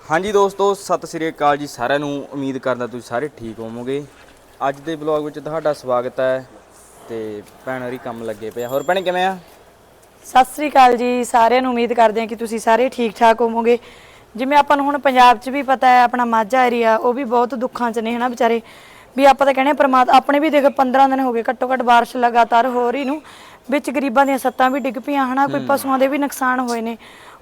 ਹਾਂਜੀ ਦੋਸਤੋ ਸਤਿ ਸ੍ਰੀ ਅਕਾਲ ਜੀ ਸਾਰਿਆਂ ਨੂੰ। ਉਮੀਦ ਕਰਦਾ ਤੁਸੀਂ ਸਾਰੇ ਠੀਕ ਹੋਵੋਗੇ। ਅੱਜ ਦੇ ਵਲੌਗ ਵਿੱਚ ਤੁਹਾਡਾ ਸਵਾਗਤ ਹੈ ਤੇ ਭੈਣ ਹਰੀ ਕੰਮ ਲੱਗੇ ਪਿਆ ਹੋਰ ਭੈਣੇ ਕਿਵੇਂ ਆ? ਸਤਿ ਸ੍ਰੀ ਅਕਾਲ ਜੀ ਸਾਰਿਆਂ ਨੂੰ। ਉਮੀਦ ਕਰਦੇ ਹਾਂ ਕਿ ਤੁਸੀਂ ਸਾਰੇ ਠੀਕ ਠਾਕ ਹੋਵੋਗੇ। ਜਿਵੇਂ ਆਪਾਂ ਨੂੰ ਹੁਣ ਪੰਜਾਬ 'ਚ ਵੀ ਪਤਾ ਹੈ ਆਪਣਾ ਮਾਝਾ ਏਰੀਆ ਉਹ ਵੀ ਬਹੁਤ ਦੁੱਖਾਂ 'ਚ ਨੇ ਹਨਾ ਵਿਚਾਰੇ। ਵੀ ਆਪਾਂ ਤਾਂ ਕਹਿੰਦੇ ਪਰਮਾਤ ਆਪਣੇ ਵੀ ਦੇਖ 15 ਦਿਨ ਹੋ ਗਏ ਘੱਟੋ ਘੱਟ ਬਾਰਿਸ਼ ਲਗਾਤਾਰ ਹੋ ਰਹੀ ਨੂੰ। ਵਿੱਚ ਗਰੀਬਾਂ ਦੀਆਂ ਸੱਤਾਂ ਵੀ ਡਿੱਗ ਪਈਆਂ ਹਨਾ ਕੋਈ ਪਸ਼ੂਆਂ ਦੇ ਵੀ ਨੁਕਸਾਨ ਹੋਏ ਨੇ।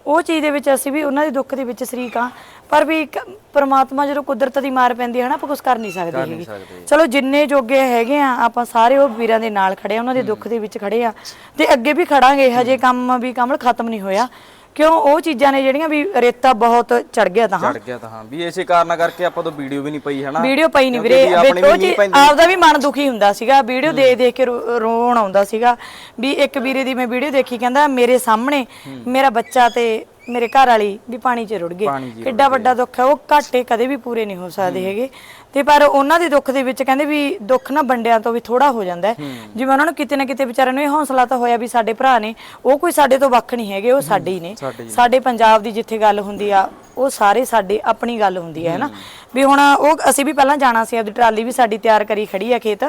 ਉਹ ਚੀਜ਼ ਦੇ ਵਿੱਚ ਅਸੀਂ ਵੀ ਉਹਨਾਂ ਦੇ ਦੁੱਖ ਦੇ ਵਿੱਚ ਸ਼ਰੀਕ ਆ ਪਰ ਵੀ ਪਰਮਾਤਮਾ ਜਦੋਂ ਕੁਦਰਤ ਦੀ ਮਾਰ ਪੈਂਦੀ ਹੈ ਹਨਾ ਆਪਾਂ ਕੁਝ ਕਰ ਨਹੀਂ ਸਕਦੇ ਹੈਗੇ। ਸਕਦੇ। ਚਲੋ ਜਿੰਨੇ ਜੋਗੇ ਹੈਗੇ ਆ ਆਪਾਂ ਸਾਰੇ ਉਹ ਵੀਰਾਂ ਦੇ ਨਾਲ ਖੜੇ ਆ ਉਹਨਾਂ ਦੇ ਦੁੱਖ ਦੇ ਵਿੱਚ ਖੜੇ ਆ। ਤੇ ਅੱਗੇ ਵੀ ਖੜਾਂਗੇ ਹਜੇ ਕੰਮ ਵੀ ਕਮਲ ਖਤਮ ਨਹੀਂ ਹੋਇਆ। ਕਿਉਂ? ਉਹ ਚੀਜ਼ਾਂ ਨੇ ਜਿਹੜੀਆਂ ਵੀ ਰੇਤਾ ਬਹੁਤ ਚੜ ਗਿਆ ਤਾਂ ਚੜ ਗਿਆ ਤਾਂ ਹਾਂ। ਵੀ ਇਸੇ ਕਾਰਨਾਂ ਕਰਕੇ ਆਪਾਂ ਤੋਂ ਵੀਡੀਓ ਵੀ ਨਹੀਂ ਪਈ ਹਨਾ? ਵੀਡੀਓ ਪਈ ਨਹੀਂ ਵੀਰੇ। ਉਹ ਪੈਂਦੀ। ਆਪਦਾ ਵੀ ਮਨ ਦੁਖੀ ਹੁੰਦਾ ਸੀਗਾ। ਵੀਡੀਓ ਦੇਖ ਦੇਖ ਕੇ ਰੋਣ ਆਉਂਦਾ ਸੀਗਾ। ਵੀ ਇੱਕ ਵੀਰੇ ਦੀ ਮੈਂ ਵੀਡੀਓ ਦੇਖੀ ਕਹਿੰਦਾ ਮੇਰੇ ਸਾਹਮਣੇ ਮੇਰਾ ਬੱਚਾ ਤੇ ਮੇਰੇ ਘਰ ਵਾਲੀ ਵੀ ਪਾਣੀ 'ਚ ਰੁੜ ਗਏ ਪਾਣੀ 'ਚ ਹੀ ਕਿੱਡਾ ਵੱਡਾ ਦੁੱਖ ਹੈ ਉਹ ਘਾਟੇ ਕਦੇ ਵੀ ਪੂਰੇ ਨਹੀਂ ਹੋ ਸਕਦੇ ਹੈਗੇ। ਤੇ ਪਰ ਉਹਨਾਂ ਦੇ ਦੁੱਖ ਦੇ ਵਿੱਚ ਕਹਿੰਦੇ ਵੀ ਦੁੱਖ ਨਾ ਬੰਡਿਆਂ ਤੋਂ ਵੀ ਥੋੜਾ ਹੋ ਜਾਂਦਾ ਹੈ। ਜਿਵੇਂ ਉਹਨਾਂ ਨੂੰ ਕਿਤੇ ਨਾ ਕਿਤੇ ਵਿਚਾਰਿਆਂ ਨੂੰ ਇਹ ਹੌਸਲਾ ਤਾਂ ਹੋਇਆ ਵੀ ਸਾਡੇ ਭਰਾ ਨੇ ਉਹ ਕੋਈ ਸਾਡੇ ਤੋਂ ਵੱਖ ਨਹੀਂ ਹੈਗੇ ਉਹ ਸਾਡੇ ਹੀ ਨੇ। ਸਾਡੇ ਹੀ ਨੇ। ਸਾਡੇ ਪੰਜਾਬ ਦੀ ਜਿੱਥੇ ਗੱਲ ਹੁੰਦੀ ਆ ਉਹ ਸਾਰੇ ਸਾਡੇ ਆਪਣੀ ਗੱਲ ਹੁੰਦੀ ਹੈ ਨਾ? ਵੀ ਹੁਣ ਉਹ ਅਸੀਂ ਵੀ ਪਹਿਲਾਂ ਜਾਣਾ ਸੀ ਆਪਦੀ ਟਰਾਲੀ ਵੀ ਸਾਡੀ ਤਿਆਰ ਕਰੀ ਖੜੀ ਆ ਖੇਤ।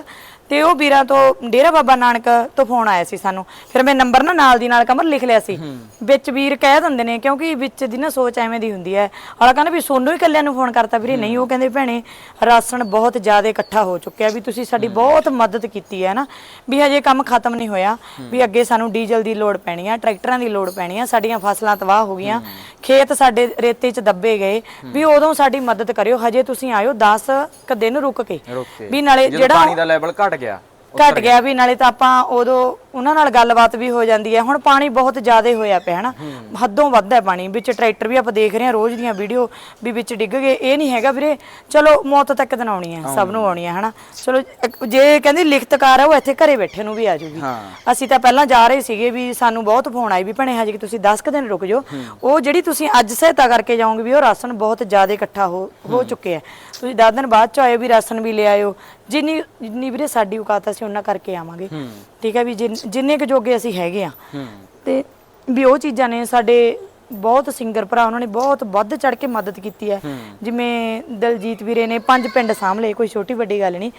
ਤੇ ਉਹ ਵੀਰਾਂ ਤੋਂ ਡੇਰਾ ਬਾਬਾ ਨਾਨਕ ਤੋਂ ਫੋਨ ਆਇਆ ਸੀ ਸਾਨੂੰ। ਫਿਰ ਮੈਂ ਨੰਬਰ ਨਾ ਨਾਲ ਦੀ ਨਾਲ ਕਮਰ ਲਿਖ ਲਿਆ ਸੀ। ਵਿੱਚ ਵੀਰ ਕਹਿ ਦਿੰਦੇ ਨੇ ਕਿਉਂਕਿ ਵਿੱਚ ਦੀ ਨਾ ਸੋਚ ਐਵੇਂ ਦੀ ਹੁੰਦੀ ਹੈ। ਹਾਲਾ ਕਹਿੰਦਾ ਵੀ ਸੋਨੂੰ ਹੀ ਇਕੱਲਿਆਂ ਨੂੰ ਫੋਨ ਕਰਤਾ ਵੀਰੇ। ਨਹੀਂ ਉਹ ਕਹਿੰਦੇ ਭੈਣੇ ਰਾਸ਼ਨ ਬਹੁਤ ਜ਼ਿਆਦਾ ਇਕੱਠਾ ਹੋ ਚੁੱਕਿਆ ਵੀ ਤੁਸੀਂ ਸਾਡੀ ਬਹੁਤ ਮਦਦ ਕੀਤੀ ਹੈ ਨਾ? ਵੀ ਹਜੇ ਕੰਮ ਖਤਮ ਨਹੀਂ ਹੋਇਆ। ਵੀ ਅੱਗੇ ਸਾਨੂੰ ਡੀਜ਼ਲ ਦੀ ਲੋੜ ਪੈਣੀ ਆ ਟਰੈਕਟਰਾਂ ਦੀ ਲੋੜ ਪੈਣੀ ਆ ਸਾਡੀਆਂ ਫਸਲਾਂ ਤਬਾਹ ਹੋ ਗਈਆਂ। ਖੇਤ ਸਾਡੇ ਰੇਤੇ 'ਚ ਦੱਬੇ ਗਏ ਵੀ ਉਦੋਂ ਸਾਡੀ ਮਦਦ ਕਰਿਓ ਹਜੇ ਤੁਸੀਂ ਆਇਓ 10 ਕ ਦਿਨ ਰੁਕ ਕੇ। ਰੁਕ ਕੇ। ਵੀ ਨਾਲੇ ਜਦੋਂ ਜਿਹੜਾ ਪਾਣੀ ਦਾ ਲੈਵਲ ਘਟ ਗਿਆ ਘਟ ਗਿਆ। ਵੀ ਨਾਲੇ ਤਾਂ ਆਪਾਂ ਉਦੋਂ ਉਹਨਾਂ ਨਾਲ ਗੱਲਬਾਤ ਵੀ ਹੋ ਜਾਂਦੀ ਹੈ। ਹੁਣ ਪਾਣੀ ਬਹੁਤ ਜ਼ਿਆਦਾ ਹੋਇਆ ਪਿਆ ਹਨਾ? ਹੱਦੋਂ ਵੱਧ ਹੈ ਪਾਣੀ। ਵਿੱਚ ਟਰੈਕਟਰ ਵੀ ਆਪਾਂ ਦੇਖ ਰਹੇ ਹਾਂ ਰੋਜ਼ ਦੀਆਂ ਵੀਡੀਓ ਵੀ ਵਿੱਚ ਡਿੱਗ ਗਏ। ਇਹ ਨਹੀਂ ਹੈਗਾ ਵੀਰੇ ਚਲੋ ਮੌਤ ਤੱਕ ਦਿਨ ਆਉਣੀ ਹੈ ਸਭ ਨੂੰ ਆਉਣੀ ਹੈ ਹਨਾ? ਚਲੋ ਇੱਕ- ਜੇ ਕਹਿੰਦੀ ਲਿਖਤਕਾਰ ਹੈ ਉਹ ਇੱਥੇ ਘਰੇ ਬੈਠੇ ਨੂੰ ਵੀ ਆ ਜੂਗੀ। ਹਾਂ। ਅਸੀਂ ਤਾਂ ਪਹਿਲਾਂ ਜਾ ਰਹੇ ਸੀਗੇ ਵੀ ਸਾਨੂੰ ਬਹੁਤ ਫੋਨ ਆਏ ਵੀ ਭੈਣੇ ਹਜੇ ਕਿ ਤੁਸੀਂ 10 ਕੁ ਦਿਨ ਰੁਕ ਜਾਓ। ਉਹ ਜਿਹੜੀ ਤੁਸੀਂ ਅੱਜ ਸਹਾਇਤਾ ਕਰਕੇ ਜਾਓਗੇ ਵੀ ਉਹ ਰਾਸ਼ਨ ਬਹੁਤ ਜ਼ਿਆਦਾ ਇਕੱਠਾ ਹੋ ਹੋ ਚੁੱਕੇ ਆ ਤੁਸੀਂ 10 ਦਿਨ ਬਾਅਦ ਚ ਆਏ ਵੀ ਰਾਸ਼ਨ ਵੀ ਲੈ ਆਇਓ। ਜਿੰਨੀ ਜਿੰਨੀ ਵੀਰੇ ਸਾਡੀ ਔਕਾਤ ਅਸੀਂ ਉਹਨਾਂ ਕਰਕੇ ਆਵਾਂਗੇ। ਠੀਕ ਹੈ ਵੀ ਜਿੰਨ- ਜਿੰਨੇ ਕੁ ਜੋਗੇ ਅਸੀਂ ਹੈਗੇ ਆ। ਤੇ ਵੀ ਉਹ ਚੀਜ਼ਾਂ ਨੇ ਸਾਡੇ ਬਹੁਤ ਸਿੰਗਰ ਭਰਾ ਉਹਨਾਂ ਨੇ ਬਹੁਤ ਵੱਧ ਚੜ ਕੇ ਮਦਦ ਕੀਤੀ ਹੈ। ਜਿਵੇਂ ਦਲਜੀਤ ਵੀਰੇ ਨੇ ਪੰਜ ਪਿੰਡ ਸਾਂਭਲੇ ਕੋਈ ਛੋਟੀ ਵੱਡੀ ਗੱਲ ਨਹੀਂ।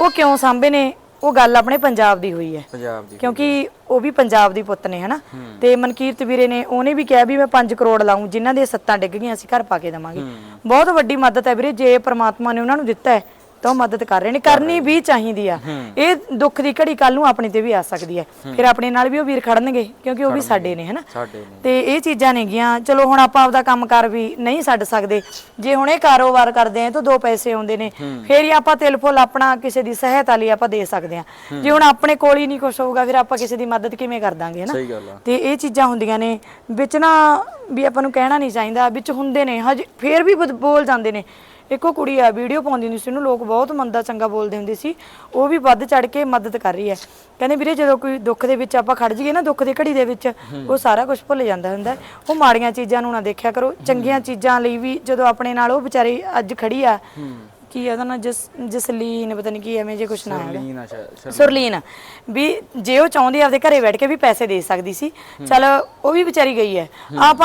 ਉਹ ਕਿਉਂ ਸਾਂਭੇ ਨੇ? ਉਹ ਗੱਲ ਆਪਣੇ ਪੰਜਾਬ ਦੀ ਹੋਈ ਹੈ। ਪੰਜਾਬ ਦੀ ਕਿਉਂਕਿ ਉਹ ਵੀ ਪੰਜਾਬ ਦੀ ਪੁੱਤ ਨੇ ਹਨਾ? ਤੇ ਮਨਕੀਰਤ ਵੀਰੇ ਨੇ ਉਹਨੇ ਵੀ ਕਿਹਾ ਵੀ ਮੈਂ 5 ਕਰੋੜ ਲਾਉਂ ਜਿਨ੍ਹਾਂ ਦੇ ਸੱਤਾਂ ਡਿੱਗ ਗਈਆਂ ਅਸੀਂ ਘਰ ਪਾ ਕੇ ਦਵਾਂਗੇ। ਬਹੁਤ ਵੱਡੀ ਮਦਦ ਹੈ ਵੀਰੇ ਜੇ ਪ੍ਰਮਾਤਮਾ ਨੇ ਉਹਨਾਂ ਨੂੰ ਦਿੱਤਾ ਹੈ ਤਾਂ ਉਹ ਮਦਦ ਕਰ ਰਹੇ ਨੇ। ਕਰਨੀ ਵੀ ਚਾਹੀਦੀ ਆ। ਇਹ ਦੁੱਖ ਦੀ ਘੜੀ ਕੱਲ ਨੂੰ ਆਪਣੇ ਤੇ ਵੀ ਆ ਸਕਦੀ ਹੈ। ਫਿਰ ਆਪਣੇ ਨਾਲ ਵੀ ਉਹ ਵੀਰ ਖੜਨਗੇ ਕਿਉਂਕਿ ਉਹ ਵੀ ਸਾਡੇ ਨੇ ਹਨਾ? ਸਾਡੇ ਨੇ। ਤੇ ਇਹ ਚੀਜ਼ਾਂ ਨੇਗੀਆਂ ਚਲੋ ਹੁਣ ਆਪਾਂ ਆਪਦਾ ਕੰਮ ਕਰ ਵੀ ਨਹੀਂ ਛੱਡ ਸਕਦੇ। ਜੇ ਹੁਣ ਇਹ ਕਾਰੋਬਾਰ ਕਰਦੇ ਆਂ ਤਾਂ ਦੋ ਪੈਸੇ ਆਉਂਦੇ ਨੇ। ਫੇਰ ਹੀ ਆਪਾਂ ਤਿਲ ਫੁੱਲ ਆਪਣਾ ਕਿਸੇ ਦੀ ਸਹਾਇਤਾ ਲਈ ਆਪਾਂ ਦੇ ਸਕਦੇ ਆਂ। ਜੇ ਹੁਣ ਆਪਣੇ ਕੋਲ ਹੀ ਨਹੀਂ ਕੁਝ ਹੋਊਗਾ ਫਿਰ ਆਪਾਂ ਕਿਸੇ ਦੀ ਮਦਦ ਕਿਵੇਂ ਕਰ ਦਾਂਗੇ ਹਨਾ? ਸਹੀ ਗੱਲ ਆ। ਤੇ ਇਹ ਚੀਜ਼ਾਂ ਹੁੰਦੀਆਂ ਨੇ। ਵਿੱਚ ਨਾ ਵੀ ਆਪਾਂ ਨੂੰ ਕਹਿਣਾ ਨਹੀਂ ਚਾਹੀਦਾ ਵਿੱਚ ਹੁੰਦੇ ਨੇ। ਹਜੇ ਫੇਰ ਵੀ ਬੋਲ ਜਾਂਦੇ ਨੇ। ਇੱਕੋ ਕੁੜੀ ਆ ਵੀਡੀਓ ਪਾਉਂਦੀ ਹੁੰਦੀ ਸੀ ਉਹਨੂੰ ਲੋਕ ਬਹੁਤ ਮੰਦਾ ਚੰਗਾ ਬੋਲਦੇ ਹੁੰਦੇ ਸੀ। ਉਹ ਵੀ ਵੱਧ ਚੜ ਕੇ ਮਦਦ ਕਰ ਰਹੀ ਹੈ। ਕਹਿੰਦੇ ਵੀਰੇ ਜਦੋਂ ਕੋਈ ਦੁੱਖ ਦੇ ਵਿੱਚ ਆਪਾਂ ਖੜ ਜਾਈਏ ਨਾ ਦੁੱਖ ਦੀ ਘੜੀ ਦੇ ਵਿੱਚ ਉਹ ਸਾਰਾ ਕੁਝ ਭੁੱਲ ਜਾਂਦਾ ਹੁੰਦਾ ਹੈ। ਉਹ ਮਾੜੀਆਂ ਚੀਜ਼ਾਂ ਨੂੰ ਨਾ ਦੇਖਿਆ ਕਰੋ। ਚੰਗੀਆਂ ਚੀਜ਼ਾਂ ਲਈ ਵੀ ਜਦੋਂ ਆਪਣੇ ਨਾਲ ਉਹ ਵਿਚਾਰੀ ਅੱਜ ਖੜੀ ਆ ਕੀ ਆ ਉਹਦਾ ਨਾਂ? ਜਸ ਜਸਲੀਨ ਪਤਾ ਨਹੀਂ ਕੀ ਐਵੇਂ ਜੇ ਕੁਛ ਨਾ ਹੈਗਾ। ਆ ਸ਼ਾਇਦ-। ਸੁਰਲੀਨ। ਵੀ ਜੇ ਉਹ ਚਾਹੁੰਦੀ ਆਪਦੇ ਘਰੇ ਬੈਠ ਕੇ ਵੀ ਪੈਸੇ ਦੇ ਸਕਦੀ ਸੀ ਚਲ ਉਹ ਵੀ ਵਿਚਾਰੀ ਗਈ ਹੈ।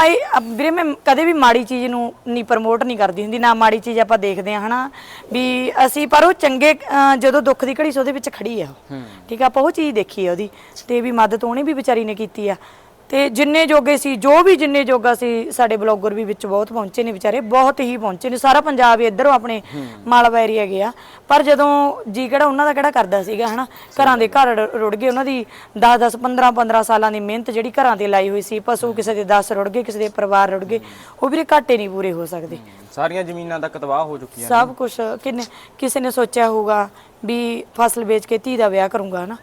ਇਹ ਅਬ ਵੀਰੇ ਮੈਂ ਕਦੇ ਵੀ ਮਾੜੀ ਚੀਜ਼ ਨੂੰ ਨਹੀਂ ਪ੍ਰਮੋਟ ਨਹੀਂ ਕਰਦੀ ਹੁੰਦੀ ਨਾ ਮਾੜੀ ਚੀਜ਼ ਆਪਾਂ ਦੇਖਦੇ ਹਾਂ ਹਨਾ? ਵੀ ਅਸੀਂ ਪਰ ਉਹ ਚੰਗੇ ਅਹ, ਜਦੋਂ ਦੁੱਖ ਦੀ ਘੜੀ ਸੀ ਉਹਦੇ ਵਿੱਚ ਖੜੀ ਆ ਉਹ। ਠੀਕ ਆ ਆਪਾਂ ਉਹ ਚੀਜ਼ ਦੇਖੀ ਆ ਉਹਦੀ ਤੇ ਵੀ ਮਦਦ ਉਹਨੇ ਵੀ ਵਿਚਾਰੀ ਨੇ ਕੀਤੀ ਆ। ਤੇ ਜਿੰਨੇ ਜੋਗੇ ਸੀ ਜੋ ਵੀ ਜਿੰਨੇ ਜੋਗਾ ਸੀ ਸਾਡੇ ਬਲੌਗਰ ਵੀ ਵਿੱਚ ਬਹੁਤ ਪਹੁੰਚੇ ਨੇ ਵਿਚਾਰੇ ਬਹੁਤ ਹੀ ਪਹੁੰਚੇ ਨੇ। ਸਾਰਾ ਪੰਜਾਬ ਇਧਰੋਂ ਆਪਣੇ ਮਾਲਵਾ ਏਰੀਆ ਗਿਆ ਪਰ ਜਦੋਂ ਜੀ ਕਿਹੜਾ ਉਹਨਾਂ ਦਾ ਕਿਹੜਾ ਕਰਦਾ ਸੀਗਾ ਹਨਾ? ਘਰਾਂ ਦੇ ਘਰ ਰੁੜ ਗਏ। ਉਹਨਾਂ ਦੀ 10 10 15 15 ਸਾਲਾਂ ਦੀ ਮਿਹਨਤ ਜਿਹੜੀ ਘਰਾਂ ਤੇ ਲਾਈ ਹੋਈ ਸੀ। ਪਸ਼ੂ ਕਿਸੇ ਦੇ 10 ਰੁੜ ਗਏ ਕਿਸੇ ਦੇ ਪਰਿਵਾਰ ਰੁੜ ਗਏ। ਉਹ ਵੀਰੇ ਘਾਟੇ ਨਹੀਂ ਪੂਰੇ ਹੋ ਸਕਦੇ। ਸਾਰੀਆਂ ਜ਼ਮੀਨਾਂ ਤੱਕ ਤਬਾਹ ਹੋ ਚੁੱਕੀਆਂ ਸਭ ਕੁਝ ਕਿੰਨੇ ਕਿਸੇ ਨੇ ਸੋਚਿਆ ਹੋਊਗਾ ਵੀ ਫਸਲ ਵੇਚ ਕੇ ਧੀ ਦਾ ਵਿਆਹ ਕਰੂੰਗਾ ਹਨਾ?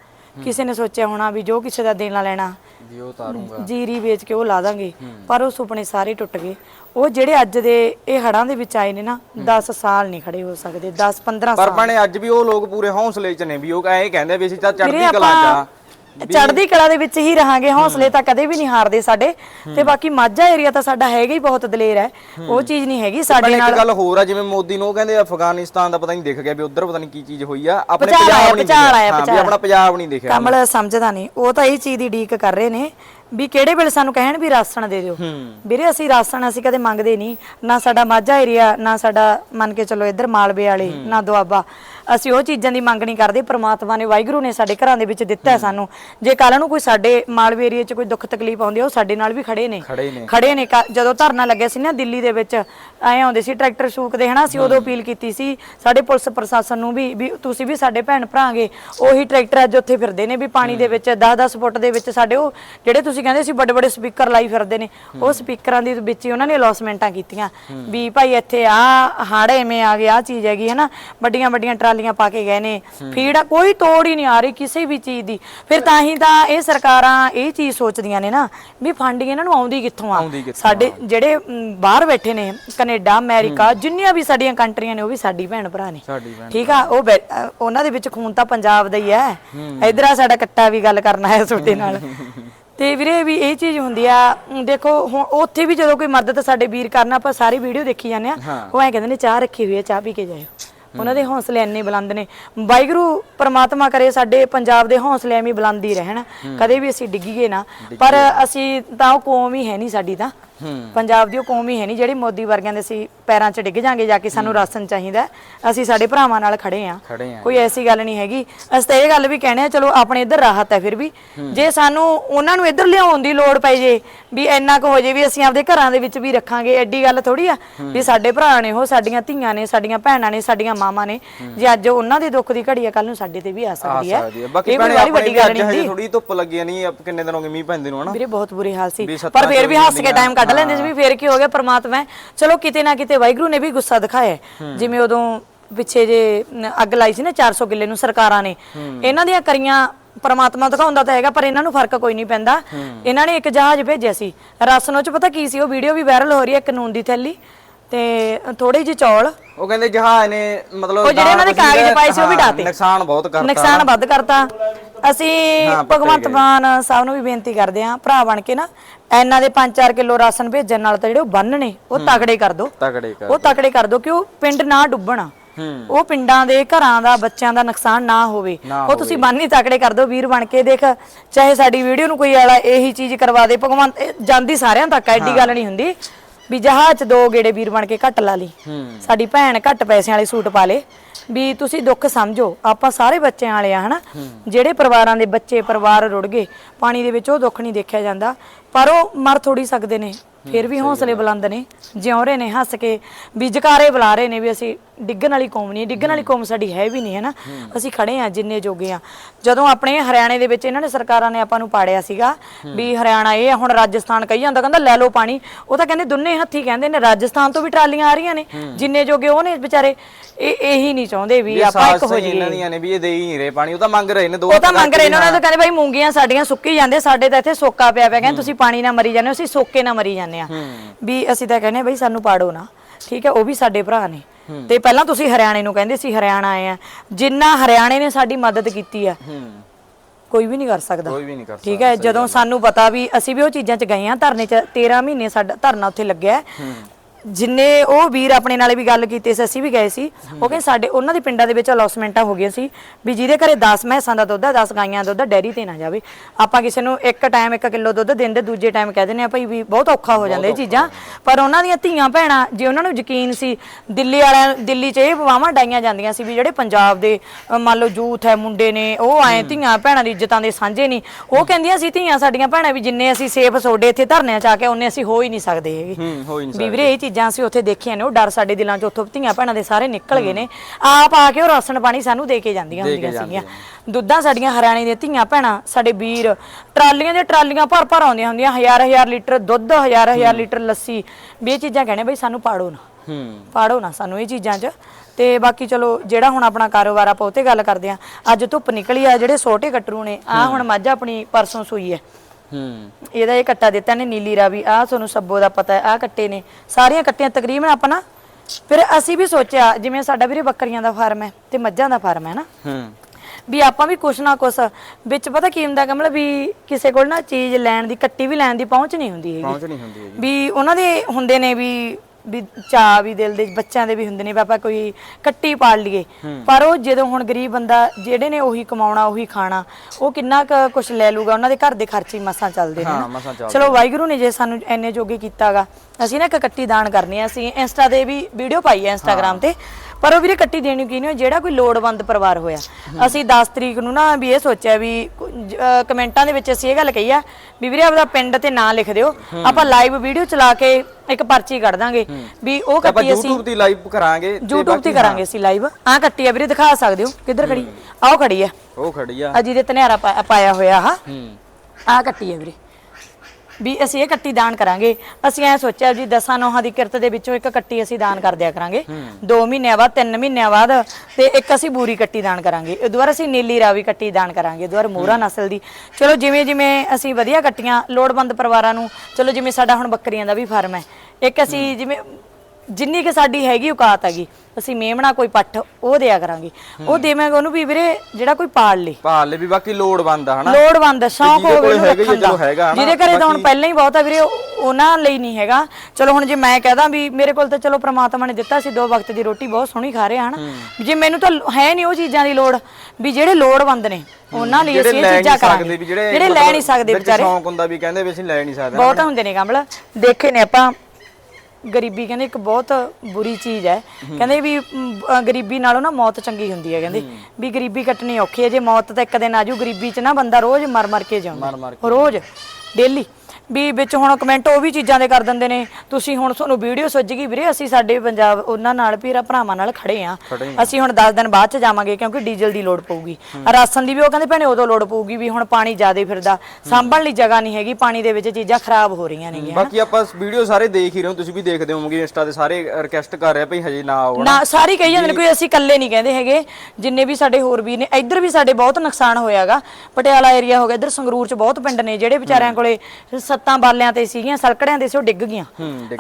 ਕਿਸੇ ਨੇ ਸੋਚਿਆ ਹੋਣਾ ਵੀ ਜੋ ਕਿਸੇ ਦਾ ਦੇਣਾ ਲੈਣਾ ਵੀ ਉਹ ਤਾਰੂੰਗਾ ਜੀਰੀ ਵੇਚ ਕੇ ਉਹ ਲਾ ਦਾਂਗੇ। ਪਰ ਉਹ ਸੁਪਨੇ ਸਾਰੇ ਟੁੱਟ ਗਏ। ਉਹ ਜਿਹੜੇ ਅੱਜ ਦੇ ਇਹ ਹੜਾਂ ਦੇ ਵਿੱਚ ਆਏ ਨੇ ਨਾ 10 ਸਾਲ ਨਹੀਂ ਖੜੇ ਹੋ ਸਕਦੇ 10 15 ਪਰ ਸਾਲ। ਭੈਣੇ ਅੱਜ ਵੀ ਉਹ ਲੋਕ ਪੂਰੇ ਹੌਸਲੇ 'ਚ ਨੇ ਵੀ ਉਹ ਐਂ ਕਹਿੰਦੇ ਵੀ ਅਸੀਂ ਤਾਂ ਚੜ੍ਹਦੀ ਕਲਾ 'ਚ ਆ। ਚੜ੍ਹਦੀ ਕਲਾ ਦੇ ਵਿੱਚ ਹੀ ਰਹਾਂਗੇ ਹੌਸਲੇ ਤਾਂ ਕਦੇ ਵੀ ਨਹੀਂ ਹਾਰਦੇ ਸਾਡੇ। ਤੇ ਬਾਕੀ ਮਾਝਾ ਏਰੀਆ ਤਾਂ ਸਾਡਾ ਹੈਗਾ ਹੀ ਬਹੁਤ ਦਲੇਰ ਹੈ ਉਹ ਚੀਜ਼ ਨਹੀਂ ਹੈਗੀ ਸਾਡੇ ਪਰ ਇੱਕ ਨਾਲ। ਗੱਲ ਹੋਰ ਆ ਜਿਵੇਂ ਮੋਦੀ ਨੂੰ ਕਹਿੰਦੇ ਅਫਗਾਨਿਸਤਾਨ ਦਾ ਪਤਾ ਨਹੀਂ ਦਿਖ ਗਿਆ ਵੀ ਉਧਰ ਪਤਾ ਨਹੀਂ ਕੀ ਚੀਜ਼ ਹੋਈ ਆ ਆਪਣੇ ਪੰਜਾਬ ਨਹੀਂ ਦਿਖਿਆ। ਵੀ। ਆਪਣਾ ਪੰਜਾਬ ਨਹੀਂ ਦਿਖਿਆ। ਕਮਲ ਸਮਝਦਾ ਨਹੀਂ ਉਹ ਤਾਂ ਇਹ ਚੀਜ਼ ਦੀ ਡੀਕ ਕਰ ਰਹੇ ਨੇ ਵੀ ਕਿਹੜੇ ਵੇਲੇ ਸਾਨੂੰ ਕਹਿਣ ਵੀ ਰਾਸ਼ਨ ਦੇ ਦਿਓ। ਵੀਰੇ ਅਸੀਂ ਰਾਸ਼ਨ ਅਸੀਂ ਕਦੇ ਮੰਗਦੇ ਨਹੀਂ ਨਾ ਸਾਡਾ ਮਾਝਾ ਏਰੀਆ ਨਾ ਸਾਡਾ ਮੰਨ ਕੇ ਚੱਲੋ ਇੱਧਰ ਮਾਲਵੇ ਵਾਲੇ ਨਾ ਦੁਆਬਾ। ਅਸੀਂ ਉਹ ਚੀਜ਼ਾਂ ਦੀ ਮੰਗ ਨਹੀਂ ਕਰਦੇ ਪ੍ਰਮਾਤਮਾ ਨੇ ਵਾਹਿਗੁਰੂ ਨੇ ਸਾਡੇ ਘਰਾਂ ਦੇ ਵਿੱਚ ਦਿੱਤਾ ਹੈ ਸਾਨੂੰ। ਜੇ ਕੱਲ ਨੂੰ ਕੋਈ ਸਾਡੇ ਮਾਲਵੇ ਏਰੀਆ 'ਚ ਕੋਈ ਦੁੱਖ ਤਕਲੀਫ ਆਉਂਦੀ ਹੈ ਉਹ ਸਾਡੇ ਨਾਲ ਵੀ ਖੜੇ ਨੇ। ਖੜੇ ਨੇ। ਖੜੇ ਨੇ। ਕ- ਜਦੋਂ ਧਰਨਾ ਲੱਗਿਆ ਸੀ ਨਾ ਦਿੱਲੀ ਦੇ ਵਿੱਚ ਐ ਆਉਂਦੇ ਸੀ ਟਰੈਕਟਰ ਸ਼ੂਕਦੇ ਹਨਾ? ਅਸੀਂ ਉਦੋਂ ਅਪੀਲ ਕੀਤੀ ਸੀ ਸਾਡੇ ਪੁਲਿਸ ਪ੍ਰਸ਼ਾਸਨ ਨੂੰ ਵੀ ਵੀ ਤੁਸੀਂ ਵੀ ਸਾਡੇ ਭੈਣ ਭਰਾਂਗੇ ਉਹੀ ਟਰੈਕਟਰ ਅੱਜ ਉੱਥੇ ਫਿਰਦੇ ਨੇ ਵੀ ਪਾਣੀ ਦੇ ਵਿੱਚ 10-10 ਫੁੱਟ ਦੇ ਵਿੱਚ ਸਾਡੇ ਉਹ ਜਿਹੜੇ ਤੁਸੀਂ ਕਹਿੰਦੇ ਸੀ ਵੱਡੇ ਵੱਡੇ ਸਪੀਕਰ ਲਾਈ ਫਿਰਦੇ ਨੇ ਉਹ ਸਪੀਕਰਾਂ ਦੇ ਵਿੱਚ ਹੀ ਉਹਨਾਂ ਨੇ ਅਲੌਸਮੈਂਟਾਂ ਕੀਤੀਆਂ ਵੀ ਭਾਈ ਇੱਥੇ ਆ ਹੜ ਐਵੇਂ ਆ ਗਿਆ ਆ ਚੀਜ਼ ਹੈਗੀ ਹਨਾ? ਵੱਡੀਆਂ ਵੱਡੀਆਂ ਟਰਾਲੀਆਂ ਪਾ ਕੇ ਗਏ ਨੇ। ਫੀਡ ਆ ਕੋਈ ਤੋੜ ਹੀ ਨਹੀਂ ਆ ਰਹੀ ਕਿਸੇ ਵੀ ਚੀਜ਼ ਦੀ। ਫਿਰ ਤਾਂ ਹੀ ਤਾਂ ਇਹ ਸਰਕਾਰਾਂ ਇਹ ਚੀਜ਼ ਸੋਚਦੀਆਂ ਨੇ ਨਾ ਵੀ ਫੰਡਿੰਗ ਇਹਨਾਂ ਨੂੰ ਆਉਂਦੀ ਕਿੱਥੋਂ ਆ? ਆਉਂਦੀ ਕਿੱਥੋਂ ਸਾਡੇ ਜਿਹੜੇ ਮ, ਬਾਹਰ ਬੈਠੇ ਨੇ ਕੈਨੇਡਾ ਅਮਰੀਕਾ ਜਿੰਨੀਆਂ ਵੀ ਸਾਡੀਆਂ ਕੰਟਰੀਆਂ ਨੇ ਉਹ ਵੀ ਸਾਡੀ ਭੈਣ ਭਰਾ ਨੇ। ਸਾਡੀ ਭੈਣ ਠੀਕ ਆ? ਉਹ ਬੈ- ਅ, ਉਹਨਾਂ ਦੇ ਵਿੱਚ ਖੂਨ ਤਾਂ ਪੰਜਾਬ ਦਾ ਹੀ ਹੈ। ਇਧਰ ਆ ਸਾਡਾ ਕੱਟਾ ਵੀ ਗੱਲ ਕਰਨਾ ਹੈ ਤੁਹਾਡੇ ਨਾਲ। ਤੇ ਵੀਰੇ ਵੀ ਇਹ ਚੀਜ਼ ਹੁੰਦੀ ਆ ਅਮ, ਦੇਖੋ ਹੁਣ ਉੱਥੇ ਵੀ ਜਦੋਂ ਕੋਈ ਮਦਦ ਸਾਡੇ ਵੀਰ ਕਰਨਾ ਆਪਾਂ ਸਾਰੀ ਵੀਡੀਓ ਦੇਖੀ ਜਾਂਦੇ ਆ ਉਹ ਐਂ ਕਹਿੰਦੇ ਨੇ ਚਾਹ ਰੱਖੀ ਹੋਈ ਹੈ ਚਾਹ ਪੀ ਕੇ ਜਾਇਓ। ਉਹਨਾਂ ਦੇ ਹੌਸਲੇ ਇੰਨੇ ਬੁਲੰਦ ਨੇ। ਵਾਹਿਗੁਰੂ ਪ੍ਰਮਾਤਮਾ ਕਰੇ ਸਾਡੇ ਪੰਜਾਬ ਦੇ ਹੌਸਲੇ ਐਵੇਂ ਬੁਲੰਦ ਹੀ ਰਹਿਣ। ਕਦੇ ਵੀ ਅਸੀਂ ਡਿੱਗੀਏ ਨਾ। ਪਰ ਅਸੀਂ ਤਾਂ ਉਹ ਕੌਮ ਹੀ ਹੈ ਨਹੀਂ ਸਾਡੀ ਤਾਂ। ਪੰਜਾਬ ਦੀ ਉਹ ਕੌਮ ਹੀ ਹੈ ਨਹੀਂ ਜਿਹੜੀ ਮੋਦੀ ਵਰਗਿਆਂ ਦੇ ਅਸੀਂ ਪੈਰਾਂ 'ਚ ਡਿੱਗ ਜਾਾਂਗੇ ਜਾ ਕੇ ਸਾਨੂੰ ਰਾਸ਼ਨ ਚਾਹੀਦਾ। ਅਸੀਂ ਸਾਡੇ ਭਰਾਵਾਂ ਨਾਲ ਖੜੇ ਆ ਕੋਈ ਐਸੀ ਗੱਲ ਨਹੀਂ ਹੈਗੀ। ਅਸੀਂ ਤਾਂ ਇਹ ਗੱਲ ਵੀ ਕਹਿੰਦੇ ਆ ਚਲੋ ਆਪਣੇ ਇੱਧਰ ਰਾਹਤ ਹੈ ਫਿਰ ਵੀ। ਜੇ ਸਾਨੂੰ ਉਹਨਾਂ ਨੂੰ ਇੱਧਰ ਲਿਆਉਣ ਦੀ ਲੋੜ ਪਈ ਜੇ ਵੀ ਇੰਨਾ ਕੁ ਹੋ ਜੇ ਵੀ ਅਸੀਂ ਆਪਦੇ ਘਰਾਂ ਦੇ ਵਿੱਚ ਵੀ ਰੱਖਾਂਗੇ ਐਡੀ ਗੱਲ ਥੋੜੀ ਆ ਵੀ ਸਾਡੇ ਭਰਾ ਨੇ ਉਹ ਸਾਡੀਆਂ ਧੀਆਂ ਨੇ ਸਾਡੀਆਂ ਭੈਣਾਂ ਨੇ ਸਾਡੀਆਂ ਮਾਵਾਂ ਨੇ ਜੇ ਅੱਜ ਉਹਨਾਂ ਦੇ ਦੁੱਖ ਦੀ ਘੜੀ ਆ ਕੱਲ ਨੂੰ ਸਾਡੇ ਤੇ ਵੀ ਆ ਸਕਦੀ ਹੈ। ਇਹ ਕੋਈ ਭੈਣੇ ਬੜੀ ਆਪਣੇ ਵੱਡੀ ਗੱਲ ਨਹੀਂ ਥੋੜੀ ਧੁੱਪ ਲੱਗੀ ਨਹੀਂ ਕਿੰਨੇ ਦਿਨ ਹੋ ਗਏ ਮੀਂਹ ਪੈਂਦੇ ਨੂੰ ਹਨਾ? ਵੀਰੇ ਬਹੁਤ ਬੁਰੇ ਹਾਲ ਸੀ। ਪਰ ਫਿਰ ਵੀ ਹੱਸ ਕੇ। ਟਾਈਮ ਕੱਢ ਲੈਂਦੇ ਸੀ ਵੀ ਫੇਰ ਕੀ ਹੋ ਗਿਆ ਪ੍ਰਮਾਤਮਾ ਹੈ। ਚਲੋ ਕਿਤੇ ਨਾ ਕਿਤੇ ਵਾਹਿਗੁਰੂ ਨੇ ਵੀ ਗੁੱਸਾ ਦਿਖਾਇਆ ਹੈ। ਜਿਵੇਂ ਉਦੋਂ ਪਿੱਛੇ ਜੇ ਨ- ਅੱਗ ਲਾਈ ਸੀ ਨਾ 400 ਕਿੱਲੇ ਨੂੰ ਸਰਕਾਰਾਂ ਨੇ। ਇਹਨਾਂ ਦੀਆਂ ਕਰੀਆਂ ਪ੍ਰਮਾਤਮਾ ਦਿਖਾਉਂਦਾ ਤਾਂ ਹੈਗਾ ਪਰ ਇਹਨਾਂ ਨੂੰ ਫ਼ਰਕ ਕੋਈ ਨਹੀਂ ਪੈਂਦਾ। ਇਹਨਾਂ ਨੇ ਇੱਕ ਜਹਾਜ਼ ਭੇਜਿਆ ਸੀ। ਰਸਨੋ ਚ ਪਤਾ ਕੀ ਸੀ ਉਹ ਵੀਡੀਓ ਵੀ ਵਾਇਰਲ ਹੋ ਰਹੀ ਹੈ ਕਾਨੂੰਨ ਦੀ ਥੈਲੀ ਤੇ ਥੋੜੇ ਜਿਹੇ ਚੌਲ। ਉਹ ਕਹਿੰਦੇ ਜਹਾਜ਼ ਨੇ ਮਤਲਬ ਉਹ ਜਿਹੜੇ ਇਹਨਾਂ ਦੇ ਕਾਗਜ਼ ਪਾਏ ਸੀ ਉਹ ਵੀ ਹਾਂ, ਡਾਤੇ। ਨੁਕਸਾਨ ਬਹੁਤ ਕਰਤਾ। ਨੁਕਸਾਨ ਵੱਧ ਕਰਤਾ। ਅਸੀਂ ਭਗਵੰਤ। ਮਾਨ ਸਾਹਿਬ ਨੂੰ ਵੀ ਬੇਨਤੀ ਕਰਦੇ ਆਂ ਭਰਾ ਬਣ ਕੇ ਨਾ ਇਹਨਾਂ ਦੇ 5-4 ਕਿਲੋ ਰਾਸ਼ਨ ਭੇਜਣ ਨਾਲ ਤਾਂ ਜਿਹੜੇ ਉਹ ਬੰਨ ਨੇ ਉਹ ਤਗੜੇ ਕਰ ਦੋ। ਤਗੜੇ ਕਰ ਉਹ ਤਕੜੇ ਕਰ ਦੋ ਕਿ ਉਹ ਪਿੰਡ ਨਾ ਡੁੱਬਣ। ਉਹ ਪਿੰਡਾਂ ਦੇ ਘਰਾਂ ਦਾ ਬੱਚਿਆਂ ਦਾ ਨੁਕਸਾਨ ਨਾ ਹੋਵੇ। ਉਹ ਤੁਸੀਂ ਬੰਨ ਹੀ ਤਕੜੇ ਕਰ ਦੋ। ਵੀਰ ਬਣ ਕੇ ਦੇਖ ਚਾਹੇ ਸਾਡੀ ਵੀਡੀਓ ਨੂੰ ਕੋਈ ਵਾਲਾ ਇਹੀ ਚੀਜ਼ ਕਰਵਾ ਦੇ ਭਗਵੰਤ ਜਾਂਦੀ ਸਾਰਿਆਂ ਤੱਕ ਐਡੀ ਗੱਲ ਨਹੀਂ ਹੁੰਦੀ। ਵੀ ਜਹਾਜ਼ 'ਚ ਦੋ ਗੇੜੇ ਵੀਰ ਬਣ ਕੇ ਘੱਟ ਲਾ ਲਈ ਹੂੰ। ਸਾਡੀ ਭੈਣ ਘੱਟ ਪੈਸਿਆਂ ਵਾਲੇ ਸੂਟ ਪਾ ਲੇ। ਵੀ ਤੁਸੀਂ ਦੁੱਖ ਸਮਝੋ ਆਪਾਂ ਸਾਰੇ ਬੱਚਿਆਂ ਵਾਲੇ ਆ ਹਨਾ? ਜਿਹੜੇ ਪਰਿਵਾਰਾਂ ਦੇ ਬੱਚੇ ਪਰਿਵਾਰ ਰੁੜ ਗਏ ਪਾਣੀ ਦੇ ਵਿੱਚ ਉਹ ਦੁੱਖ ਨਹੀਂ ਦੇਖਿਆ ਜਾਂਦਾ। ਪਰ ਉਹ ਮਰ ਥੋੜੀ ਸਕਦੇ ਨੇ। ਫਿਰ ਵੀ ਹੌਸਲੇ ਬੁਲੰਦ ਨੇ। ਜਿਉਂ ਰਹੇ ਨੇ ਹੱਸ ਕੇ ਵੀ ਜਕਾਰੇ ਬੁਲਾ ਰਹੇ ਨੇ ਵੀ ਅਸੀਂ ਡਿੱਗਣ ਵਾਲੀ ਕੌਮ ਨਹੀਂ ਡਿੱਗਣ ਵਾਲੀ ਕੌਮ ਸਾਡੀ ਹੈ ਵੀ ਨਹੀਂ ਹੈ ਨਾ? ਅਸੀਂ ਖੜੇ ਆ ਜਿੰਨੇ ਜੋਗੇ ਆ ਜਦੋਂ ਆਪਣੇ ਹਰਿਆਣੇ ਦੇ ਵਿੱਚ ਇਹਨਾਂ ਨੇ ਸਰਕਾਰਾਂ ਨੇ ਆਪਾਂ ਨੂੰ ਪਾੜਿਆ ਸੀਗਾ ਵੀ ਹਰਿਆਣਾ ਇਹ ਆ, ਹੁਣ ਰਾਜਸਥਾਨ ਕਹੀ ਜਾਂਦਾ ਕਹਿੰਦਾ ਲੈ ਲਓ ਪਾਣੀ। ਉਹ ਤਾਂ ਕਹਿੰਦੇ ਦੁੰਨੇ ਹੱਥੀ ਕਹਿੰਦੇ ਨੇ ਰਾਜਸਥਾਨ ਤੋਂ ਵੀ ਟਰਾਲੀਆਂ ਆ ਰਹੀਆਂ ਨੇ। ਜਿੰਨੇ ਜੋਗੇ ਉਹ ਨੇ ਵਿਚਾਰੇ ਇਹ ਇਹੀ ਨਹੀਂ ਚਾਹੁੰਦੇ ਵੀ ਆਪਾਂ ਇੱਕ ਹੋ ਸਹੀ ਇਹਨਾਂ ਜਾਈਏ ਦੀਆਂ ਨੇ ਵੀ ਇਹ ਦੇ ਹੀ ਨਹੀਂ ਰਹੇ ਪਾਣੀ ਉਹ ਤਾਂ ਮੰਗ ਰਹੇ ਨੇ ਦੋ ਉਹ ਤਾਂ ਮੰਗ ਰਹੇ ਨੇ ਉਹਨਾਂ ਤੋਂ ਕਹਿੰਦੇ ਭਾਈ ਮੂੰਗੀਆਂ ਸਾਡੀਆਂ ਸੁੱਕੀ ਜਾਂਦੇ ਸਾਡੇ ਤਾਂ ਇੱਥੇ ਸੋਕਾ ਪਿਆ ਪਿਆ ਕਹਿੰਦੇ ਤੁਸੀਂ ਪਾਣੀ ਨਾਲ ਮਰੀ ਜਾਂਦੇ ਹੋ ਅਸੀਂ ਸੋਕੇ ਨਾਲ ਮਰੀ ਜਾਂਦੇ ਆ ਵੀ ਅਸੀਂ ਤਾਂ ਕਹਿੰਦੇ ਬਈ ਸਾਨੂੰ ਪਾੜੋ ਨਾ ਠੀਕ ਹੈ ਉਹ ਵੀ ਸਾਡੇ ਭਰਾ ਨੇ। ਤੇ ਪਹਿਲਾਂ ਤੁਸੀਂ ਹਰਿਆਣੇ ਨੂੰ ਕਹਿੰਦੇ ਸੀ ਹਰਿਆਣਾ ਆਏ ਆ। ਜਿੰਨਾ ਹਰਿਆਣੇ ਨੇ ਸਾਡੀ ਮਦਦ ਕੀਤੀ ਆ ਕੋਈ ਵੀ ਨਹੀਂ ਕਰ ਸਕਦਾ। ਕੋਈ ਵੀ ਨਹੀਂ ਕਰ ਠੀਕ ਹੈ ਜਦੋਂ ਸਾਨੂੰ ਪਤਾ ਵੀ ਅਸੀਂ ਵੀ ਉਹ ਚੀਜ਼ਾਂ 'ਚ ਗਏ ਆ ਧਰਨੇ 'ਚ 13 ਮਹੀਨੇ ਸਾਡਾ ਧਰਨਾ ਉੱਥੇ ਲੱਗਿਆ। ਜਿੰਨੇ ਉਹ ਵੀਰ ਆਪਣੇ ਨਾਲੇ ਵੀ ਗੱਲ ਕੀਤੀ ਸੀ ਅਸੀਂ ਵੀ ਗਏ ਸੀ। ਉਹ ਕਹਿੰਦੇ ਸਾਡੇ ਉਹਨਾਂ ਦੇ ਪਿੰਡਾਂ ਦੇ ਵਿੱਚ ਅਲੌਸਮੈਂਟਾਂ ਹੋ ਗਈਆਂ ਸੀ ਵੀ ਜਿਹਦੇ ਘਰੇ 10 ਮੈਸਾਂ ਦਾ ਦੁੱਧ ਹੈ 10 ਗਾਈਆਂ ਦਾ ਦੁੱਧ ਡੈਰੀ ਤੇ ਨਾ ਜਾਵੇ। ਆਪਾਂ ਕਿਸੇ ਨੂੰ ਇੱਕ ਟਾਈਮ 1 ਕਿਲੋ ਦੁੱਧ ਦਿੰਦੇ ਦੂਜੇ ਟਾਈਮ ਕਹਿ ਦਿੰਦੇ ਆ ਭਾਈ ਵੀ ਬਹੁਤ ਔਖਾ ਹੋ ਜਾਂਦਾ ਇਹ ਚੀਜ਼ਾਂ। ਪਰ ਉਹਨਾਂ ਦੀਆਂ ਧੀਆਂ ਭੈਣਾਂ ਜੇ ਉਹਨਾਂ ਨੂੰ ਯਕੀਨ ਸੀ ਦਿੱਲੀ ਵਾਲਿਆਂ ਦਿੱਲੀ 'ਚ ਇਹ ਵਾਵਾਂ ਡਾਈਆਂ ਜਾਂਦੀਆਂ ਸੀ ਵੀ ਜਿਹੜੇ ਪੰਜਾਬ ਦੇ ਅ, ਮੰਨ ਲਓ ਯੂਥ ਹੈ ਮੁੰਡੇ ਨੇ ਉਹ ਆਏ ਧੀਆਂ ਭੈਣਾਂ ਦੀ ਇੱਜ਼ਤਾਂ ਦੇ ਸਾਂਝੇ ਨਹੀਂ। ਉਹ ਕਹਿੰਦੀਆਂ ਸੀ ਧੀਆਂ ਸਾਡੀਆਂ ਭੈਣਾਂ ਵੀ ਜਿੰਨੇ ਅਸੀਂ ਸੇਫ ਸੋਡੇ ਇੱਥੇ ਧਰਨਿਆਂ 'ਚ ਆ ਕੇ ਉਹਨੇ ਅਸੀਂ ਹੋ ਹੀ ਨਹੀਂ ਸਕਦੇ ਹੈਗੇ। ਹੂੰ ਹੋ ਹੀ ਨਹੀਂ ਵੀ ਵੀਰੇ ਇਹ ਚੀਜ਼ਾਂ ਅਸੀਂ ਉੱਥੇ ਦੇਖੀਆਂ ਨੇ ਉਹ ਡਰ ਸਾਡੇ ਦਿਲਾਂ 'ਚ ਉੱਥੋਂ ਧੀਆਂ ਭੈਣਾਂ ਦੇ ਸਾਰੇ ਨਿਕਲ ਗਏ ਨੇ। ਆਪ ਆ ਕੇ ਉਹ ਰਾਸ਼ਨ ਪਾਣੀ ਸਾਨੂੰ ਦੇ ਕੇ ਜਾਂਦੀਆਂ ਦੇ ਕੇ ਹੁੰਦੀਆਂ ਸੀਗੀਆਂ। ਦੁੱਧਾਂ ਸਾਡੀਆਂ ਹਰਿਆਣੇ ਦੀਆਂ ਧੀਆਂ ਭੈਣਾਂ ਸਾਡੇ ਵੀਰ ਟਰਾਲੀਆਂ ਦੀਆਂ ਟਰਾਲੀਆਂ ਭਰ ਭਰ ਆਉਂਦੀਆਂ ਹੁੰਦੀਆਂ ਹਜ਼ਾਰ ਹਜ਼ਾਰ ਲੀਟਰ ਦੁੱਧ ਹਜ਼ਾਰ ਹਜ਼ਾਰ ਲੀਟਰ ਲੱਸੀ। ਵੀ ਇਹ ਚੀਜ਼ਾਂ ਕਹਿੰਦੇ ਬਈ ਸਾਨੂੰ ਪਾੜੋ ਨਾ। ਹੂੰ। ਪਾੜੋ ਨਾ ਸਾਨੂੰ ਇਹ ਚੀਜ਼ਾਂ 'ਚ। ਤੇ ਬਾਕੀ ਚਲੋ ਜਿਹੜਾ ਹੁਣ ਆਪਣਾ ਕਾਰੋਬਾਰ ਆਪਾਂ ਉਹ ਤੇ ਗੱਲ ਕਰਦੇ ਆ ਅੱਜ ਧੁੱਪ ਨਿਕਲੀ ਆ ਜਿਹੜੇ ਛੋਟੇ ਕਟਰੂ ਨੇ ਆ ਹੁਣ ਮੱਝ ਆਪਣੀ ਪਰਸੋਂ ਸੂਈ ਹੈ। ਹੂੰ। ਇਹਦਾ ਇਹ ਕੱਟਾ ਦਿੱਤਾ ਨੇ ਨੀਲੀ ਰਾਵੀ ਆ ਤੁਹਾਨੂੰ ਸੱਬੋ ਦਾ ਪਤਾ ਹੈ ਆ ਕੱਟੇ ਨੇ। ਸਾਰੀਆਂ ਕੱਟੀਆਂ ਤਕਰੀਬਨ ਆਪਣਾ ਫਿਰ ਅਸੀਂ ਵੀ ਸੋਚਿਆ ਜਿਵੇਂ ਸਾਡਾ ਵੀਰੇ ਬੱਕਰੀਆਂ ਦਾ ਫਾਰਮ ਹੈ ਤੇ ਮੱਝਾਂ ਦਾ ਫਾਰਮ ਹੈ ਨਾ। ਹੂੰ। ਵੀ ਆਪਾਂ ਵੀ ਕੁਛ ਨਾ ਕੁਛ ਵਿੱਚ ਪਤਾ ਕੀ ਹੁੰਦਾ ਕਮਲ ਵੀ ਕਿਸੇ ਕੋਲ ਨਾ ਚੀਜ਼ ਲੈਣ ਦੀ ਕੱਟੀ ਵੀ ਲੈਣ ਦੀ ਪਹੁੰਚ ਨਹੀਂ ਹੁੰਦੀ ਹੈਗੀ। ਪਹੁੰਚ ਨਹੀਂ ਹੁੰਦੀ ਹੈਗੀ। ਵੀ ਉਹਨਾਂ ਦੇ ਹੁੰਦੇ ਨੇ ਵੀ ਵੀ ਚਾਹ ਵੀ ਦਿਲ ਦੇ ਬੱਚਿਆਂ ਦੇ ਵੀ ਹੁੰਦੇ ਨੇ ਵੀ ਆਪਾਂ ਕੋਈ ਕੱਟੀ ਪਾਲ ਲਈਏ। ਪਰ ਉਹ ਜਦੋਂ ਹੁਣ ਗਰੀਬ ਬੰਦਾ ਜਿਹੜੇ ਨੇ ਉਹੀ ਕਮਾਉਣਾ ਉਹੀ ਖਾਣਾ ਉਹ ਕਿੰਨਾ ਕੁ ਕੁਝ ਲੈ ਲੂਗਾ ਉਹਨਾਂ ਦੇ ਘਰ ਦੇ ਖਰਚੇ ਮਸਾਂ ਚੱਲਦੇ ਨੇ ਹਾਂ, ਨਾ। ਮਸਾਂ ਚੱਲਦੇ ਚਲੋ ਵਾਹਿਗੁਰੂ ਨੇ ਜੇ ਸਾਨੂੰ ਐਨੇ ਜੋਗੇ ਕੀਤਾਗਾ ਅਸੀਂ ਨਾ ਇੱਕ ਕੱਟੀ ਦਾਨ ਕਰਨੀ ਆ ਅਸੀਂ ਇੰਸਟਾ ਤੇ ਵੀ ਵੀਡੀਓ ਪਾਈ ਹੈ ਇੰਸਟਾਗ੍ਰam ਤੇ। ਪਰ ਉਹ ਵੀਰੇ ਕੱਟੀ ਦੇਣੀ ਕੀ ਨਹੀਂ ਜਿਹੜਾ ਕੋਈ ਲੋੜਵੰਦ ਪਰਿਵਾਰ ਹੋਇਆ। ਅਸੀਂ 10 ਤਰੀਕ ਨੂੰ ਨਾ ਵੀ ਇਹ ਸੋਚਿਆ ਵੀ ਕਮੈਂਟਾਂ ਦੇ ਵਿੱਚ ਅਸੀਂ ਇਹ ਗੱਲ ਕਹੀ ਆ ਵੀ ਵੀਰੇ ਆਪਦਾ ਪਿੰਡ ਤੇ ਨਾਂ ਲਿਖ ਦਿਓ। ਆਪਾਂ ਲਾਈਵ ਵੀਡੀਓ ਚਲਾ ਕੇ ਇੱਕ ਪਰਚੀ ਕੱਢ ਦਾਂਗੇ ਵੀ ਉਹ ਕੱਟੀ ਅਸੀਂ YouTube ਤੇ ਲਾਈਵ ਕਰਾਂਗੇ YouTube ਤੇ ਕਰਾਂਗੇ ਅਸੀਂ ਲਾਈਵ ਆਹ ਕੱਟੀ ਆ ਵੀਰੇ ਦਿਖਾ ਸਕਦੇ ਹੋ। ਕਿੱਧਰ ਖੜੀ? ਆਓ ਖੜੀ ਆ। ਉਹ ਖੜੀ ਆ। ਆ ਜਿਹਦੇ ਧਨਿਆਰਾ ਪਾ- ਪਾਇਆ ਹੋਇਆ ਆ ਹੂੰ। ਆਹ ਕੱਟੀ ਹੈ ਵੀਰੇ। ਵੀ ਅਸੀਂ ਇਹ ਕੱਟੀ ਦਾਨ ਕਰਾਂਗੇ। ਅਸੀਂ ਐ ਸੋਚਿਆ ਜੀ ਦਸਾਂ ਨੋਹਾਂ ਦੀ ਕਿਰਤ ਦੇ ਵਿੱਚੋਂ ਇੱਕ ਕੱਟੀ ਅਸੀਂ ਦਾਨ ਕਰ ਦਿਆ ਕਰਾਂਗੇ। 2 ਮਹੀਨਿਆਂ ਬਾਅਦ 3 ਮਹੀਨਿਆਂ ਬਾਅਦ ਤੇ ਇੱਕ ਅਸੀਂ ਬੂਰੀ ਕੱਟੀ ਦਾਨ ਕਰਾਂਗੇ। ਇਹ ਦੁਆਰਾ ਅਸੀਂ ਨੀਲੀ ਰਾਵੀ ਕੱਟੀ ਦਾਨ ਕਰਾਂਗੇ। ਦੁਆਰਾ ਮੋਹਰਾ ਨਸਲ ਦੀ। ਚਲੋ ਜਿਵੇਂ ਜਿਵੇਂ ਅਸੀਂ ਵਧੀਆ ਕੱਟੀਆਂ ਲੋੜਵੰਦ ਪਰਿਵਾਰਾਂ ਨੂੰ ਚਲੋ ਜਿਵੇਂ ਸਾਡਾ ਹੁਣ ਬੱਕਰੀਆਂ ਦਾ ਵੀ ਫਾਰਮ ਹੈ। ਇੱਕ ਅਸੀਂ ਜਿਵੇਂ ਜਿੰਨੀ ਕਿ ਸਾਡੀ ਹੈਗੀ ਔਕਾਤ ਹੈਗੀ ਅਸੀਂ ਮੇਮਣਾ ਕੋਈ ਪੱਠ ਉਹ ਦਿਆ ਕਰਾਂਗੇ। ਉਹ ਦੇਵਾਂਗੇ ਉਹਨੂੰ ਵੀ ਵੀਰੇ ਜਿਹੜਾ ਕੋਈ ਪਾਲ ਲੇ। ਭਾਲ ਲੈ ਵੀ ਬਾਕੀ ਲੋੜ ਬੰਦਾ ਹਨਾ? ਲੋੜਵੰਦ ਸ਼ੌਂਕ ਜਿਹਦੇ ਹੋਵੇ ਕੋਲ ਉਹਨੂੰ ਹੈਗਾ ਹੀ ਆ, ਰੱਖਣ ਦਾ। ਚਲੋ ਹੈਗਾ ਹਨਾ, ਜਿਹਦੇ ਘਰੇ ਤਾਂ ਹੁਣ ਬਾਕੀ- ਪਹਿਲਾਂ ਹੀ ਬਹੁਤ ਆ ਵੀਰੇ ਉਹ- ਉਹਨਾਂ ਲਈ ਨਹੀਂ ਹੈਗਾ। ਚਲੋ ਹੁਣ ਜੇ ਮੈਂ ਕਹਦਾ ਵੀ ਮੇਰੇ ਕੋਲ ਤਾਂ ਚਲੋ ਪ੍ਰਮਾਤਮਾ ਨੇ ਦਿੱਤਾ ਸੀ ਦੋ ਵਕਤ ਦੀ ਰੋਟੀ ਬਹੁਤ ਸੋਹਣੀ ਖਾ ਰਹੇ ਹਨ? ਜੇ ਮੈਨੂੰ ਤਾਂ ਹੈ ਨਹੀਂ ਉਹ ਚੀਜ਼ਾਂ ਦੀ ਲੋੜ ਵੀ ਜਿਹੜੇ ਲੋੜਵੰਦ ਨੇ ਉਹਨਾਂ ਲਈ ਜਿਹੜੇ ਅਸੀਂ ਇਹ ਲੈ ਚੀਜ਼ਾਂ ਨਹੀਂ ਸਕਦੇ ਕਰਾਂਗੇ। ਵੀ ਜਿਹੜੇ ਜਿਹੜੇ ਲੈ ਨਹੀਂ ਸਕਦੇ ਵਿੱਚ ਵਿਚਾਰੇ। ਸ਼ੌਂਕ ਹੁੰਦਾ ਵੀ ਕਹਿੰਦੇ ਵੀ ਅਸੀਂ ਲੈ ਨਹੀਂ ਸਕਦੇ ਬਹੁਤ ਹੁੰਦੇ ਨੇ ਕਮਲ ਦੇਖੇ ਨੇ ਆਪਾਂ ਗਰੀਬੀ ਕਹਿੰਦੇ ਇੱਕ ਬਹੁਤ ਬੁਰੀ ਚੀਜ਼ ਹੈ। ਕਹਿੰਦੇ ਵੀ ਗਰੀਬੀ ਨਾਲੋਂ ਨਾ ਮੌਤ ਚੰਗੀ ਹੁੰਦੀ ਹੈ ਕਹਿੰਦੇ। ਵੀ ਗਰੀਬੀ ਕੱਟਣੀ ਔਖੀ ਹੈ। ਜੇ ਮੌਤ ਤਾਂ ਇੱਕ ਦਿਨ ਆਜੂ ਗਰੀਬੀ 'ਚ ਨਾ ਬੰਦਾ ਰੋਜ਼ ਮਰ ਮਰ ਕੇ ਜਾਉਂਦਾ। ਮਰ ਮਰ ਰੋਜ਼ ਡੇਲੀ। ਵੀ ਵਿੱਚ ਹੁਣ ਕਮੈਂਟ ਉਹ ਵੀ ਚੀਜ਼ਾਂ ਦੇ ਕਰ ਦਿੰਦੇ ਨੇ। ਤੁਸੀਂ ਹੁਣ ਤੁਹਾਨੂੰ ਵੀਡੀਓ ਸੁੱਜ ਗਈ ਵੀਰੇ ਅਸੀਂ ਸਾਡੇ ਪੰਜਾਬ ਉਹਨਾਂ ਨਾਲ ਵੀਰਾ ਭਰਾਵਾਂ ਨਾਲ ਖੜੇ ਆ। ਖੜੇ ਅਸੀਂ ਹੁਣ 10 ਦਿਨ ਬਾਅਦ ਚ ਜਾਵਾਂਗੇ ਕਿਉਂਕਿ ਡੀਜ਼ਲ ਦੀ ਲੋੜ ਪਊਗੀ। ਰਾਸ਼ਨ ਦੀ ਵੀ ਉਹ ਕਹਿੰਦੇ ਭੈਣੇ ਉਦੋਂ ਲੋੜ ਪਊਗੀ ਵੀ ਹੁਣ ਪਾਣੀ ਜ਼ਿਆਦੇ ਫਿਰਦਾ। ਸਾਂਭਣ ਲਈ ਜਗ੍ਹਾ ਨਹੀਂ ਹੈਗੀ ਪਾਣੀ ਦੇ ਵਿੱਚ ਚੀਜ਼ਾਂ ਖਰਾਬ ਹੋ ਰਹੀਆਂ ਨੇਗੀਆਂ ਬਾਕੀ ਆਪਾਂ ਵੀਡੀਓ ਸਾਰੇ ਦੇਖ ਹੀ ਰਹੇ ਹੋ ਤੁਸੀਂ ਵੀ ਦੇਖਦੇ ਹੋਵੋਗੇ ਇੰਸਟਾ ਤੇ ਸਾਰੇ ਰਿਕਵੈਸਟ ਕਰ ਰਹੇ ਆ ਭਈ ਹਜੇ ਨਾ ਆਓ ਨਾ ਸਾਰੀ ਕਹੀ ਜਾਂਦੇ ਨੇ ਕੋਈ ਅਸੀਂ ਇਕੱਲੇ ਨਹੀਂ ਕਹਿੰਦੇ ਹੈਗੇ। ਜਿੰਨੇ ਵੀ ਸਾਡੇ ਹੋਰ ਵੀ ਨੇ ਇੱਧਰ ਵੀ ਸਾਡੇ ਬਹੁਤ ਨੁਕਸਾਨ ਹੋਇਆਗਾ। ਪਟਿਆਲਾ ਏਰੀਆ ਹੋ ਗਿਆ ਇੱਧਰ ਸੰਗਰੂਰ ਚ ਬਹੁਤ ਪਿੰਡ ਨੇ ਜਿਹੜੇ ਵਿਚਾਰਿਆਂ ਕੋਲੇ ਸੱਤਾਂ ਬਾਲਿਆਂ ਤੇ ਸੀਗੀਆਂ ਸਲਕੜਿਆਂ ਦੇ ਸੀ ਉਹ ਡਿੱਗ ਗਈਆਂ।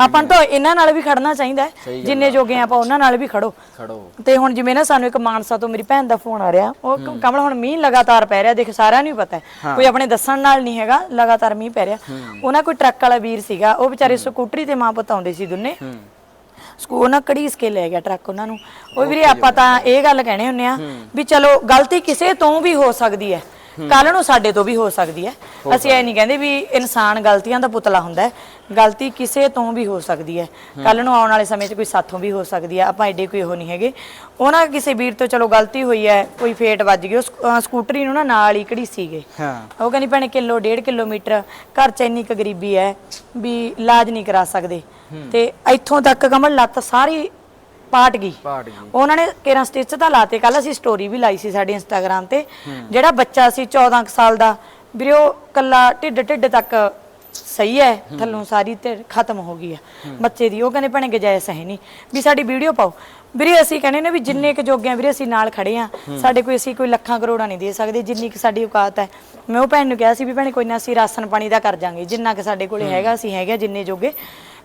ਆਪਾਂ ਨੂੰ ਤਾਂ ਇਹਨਾਂ ਨਾਲ ਵੀ ਖੜਨਾ ਚਾਹੀਦਾ ਹੈ। ਜਿੰਨੇ ਜੋਗੇ ਆਪਾਂ ਉਹਨਾਂ ਨਾਲ ਵੀ ਖੜੋ। ਖੜੋ। ਤੇ ਹੁਣ ਜਿਵੇਂ ਨਾ ਸਾਨੂੰ ਇੱਕ ਮਾਨਸਾ ਤੋਂ ਮੇਰੀ ਭੈਣ ਦਾ ਫੋਨ ਆ ਰਿਹਾ ਉਹ ਕ- ਕਮਲ ਹੁਣ ਮੀਂਹ ਲਗਾਤਾਰ ਪੈ ਰਿਹਾ ਦੇਖ ਸਾਰਿਆਂ ਨੂੰ ਹੀ ਪਤਾ ਹੈ। ਕੋਈ ਆਪਣੇ ਦੱਸਣ ਨਾਲ ਨਹੀਂ ਹੈਗਾ ਲਗਾਤਾਰ ਮੀਂਹ ਪੈ ਰਿਹਾ। ਉਹਨਾਂ ਕੋਈ ਟਰੱਕ ਵਾਲਾ ਵੀਰ ਸੀਗਾ ਉਹ ਵਿਚਾਰੇ ਸਕੂਟਰੀ ਤੇ ਮਾਂ ਪੁੱਤ ਆਉਂਦੇ ਸੀ ਦੋਨੇ। ਹੂੰ। ਸਕੂਲ ਨਾ ਕੜੀਸ ਕੇ ਲੈ ਗਿਆ ਟਰੱਕ ਉਹਨਾਂ ਨੂੰ। ਉਹ ਵੀਰੇ ਆਪਾਂ ਤਾਂ ਇਹ ਗੱਲ ਕਹਿਣੇ ਹੁੰਨੇ ਆ ਵੀ ਚਲੋ ਗਲਤੀ ਕਿਸੇ ਤੋਂ ਵੀ ਹੋ ਸਕਦੀ ਹੈ। ਕੱਲ ਨੂੰ ਸਾਡੇ ਤੋਂ ਵੀ ਹੋ ਸਕਦੀ ਹੈ। ਅਸੀਂ ਇਹ ਨਹੀਂ ਕਹਿੰਦੇ ਵੀ ਇਨਸਾਨ ਗਲਤੀਆਂ ਦਾ ਪੁਤਲਾ ਹੁੰਦਾ ਹੈ। ਗਲਤੀ ਕਿਸੇ ਤੋਂ ਵੀ ਹੋ ਸਕਦੀ ਹੈ। ਕੱਲ ਨੂੰ ਆਉਣ ਵਾਲੇ ਸਮੇਂ 'ਚ ਕੋਈ ਸਾਥੋਂ ਵੀ ਹੋ ਸਕਦੀ ਹੈ। ਆਪਾਂ ਐਡੇ ਕੋਈ ਉਹ ਨਹੀਂ ਹੈਗੇ। ਉਹਨਾਂ ਕਿਸੇ ਵੀਰ ਤੋਂ ਚਲੋ ਗਲਤੀ ਹੋਈ ਹੈ ਕੋਈ ਫੇਟ ਵੱਜ ਗਈ ਉਹ ਸਕ- ਅਹ ਸਕੂਟਰੀ ਨੂੰ ਨਾ ਨਾਲ ਹੀ ਕੜੀ ਸੀਗੇ ਹਾਂ। ਉਹ ਕਹਿੰਦੀ ਭੈਣੇ ਕਿਲੋ ਡੇਢ ਕਿਲੋਮੀਟਰ ਘਰ ਚ ਇੰਨੀ ਕੁ ਗਰੀਬੀ ਹੈ ਵੀ ਇਲਾਜ ਨਹੀਂ ਕਰਾ ਸਕਦੇ। ਤੇ ਇੱਥੋਂ ਤੱਕ ਕਮਲ ਲੱਤ ਸਾਰੀ ਪਾਟ ਗਈ। ਪਾਟ ਗਈ। ਉਹਨਾਂ ਨੇ ਕੇਰਾਂ ਸਟਿਚ ਤਾਂ ਲਾਤੇ। ਕੱਲ ਅਸੀਂ ਸਟੋਰੀ ਵੀ ਲਾਈ ਸੀ ਸਾਡੀ ਇੰਸਟਾਗ੍ਰam ਤੇ। ਜਿਹੜਾ ਬੱਚਾ ਸੀ 14 ਕੁ ਸਾਲ ਦਾ ਵੀਰੇ ਉਹ ਕੱਲਾ ਢਿੱਡ ਢਿੱਡ ਤੱਕ ਸਹੀ ਹੈ ਥੱਲੋਂ ਸਾਰੀ ਤੇ ਖਤਮ ਹੋ ਗਈ ਹੈ। ਬੱਚੇ ਦੀ ਉਹ ਕਹਿੰਦੇ ਭੈਣੇ ਗਜਾਇਸ ਹੈ ਨਹੀਂ। ਵੀ ਸਾਡੀ ਵੀਡੀਓ ਪਾਓ। ਵੀਰੇ ਅਸੀਂ ਕਹਿੰਦੇ ਨੇ ਵੀ ਜਿੰਨੇ ਕੁ ਜੋਗੇ ਆ ਵੀਰੇ ਅਸੀਂ ਨਾਲ ਖੜੇ ਆ। ਸਾਡੇ ਕੋਈ ਅਸੀਂ ਕੋਈ ਲੱਖਾਂ ਕਰੋੜਾਂ ਨਹੀਂ ਦੇ ਸਕਦੇ ਜਿੰਨੀ ਕੁ ਸਾਡੀ ਔਕਾਤ ਹੈ। ਮੈਂ ਉਹ ਭੈਣ ਨੂੰ ਕਿਹਾ ਸੀ ਵੀ ਭੈਣੇ ਕੋਈ ਨਾ ਅਸੀਂ ਰਾਸ਼ਨ ਪਾਣੀ ਦਾ ਕਰ ਜਾਾਂਗੇ। ਜਿੰਨਾ ਕੁ ਸਾਡੇ ਕੋਲੇ ਹੈਗਾ ਅਸੀਂ ਹੈਗੇ ਜਿੰਨੇ ਜੋਗੇ।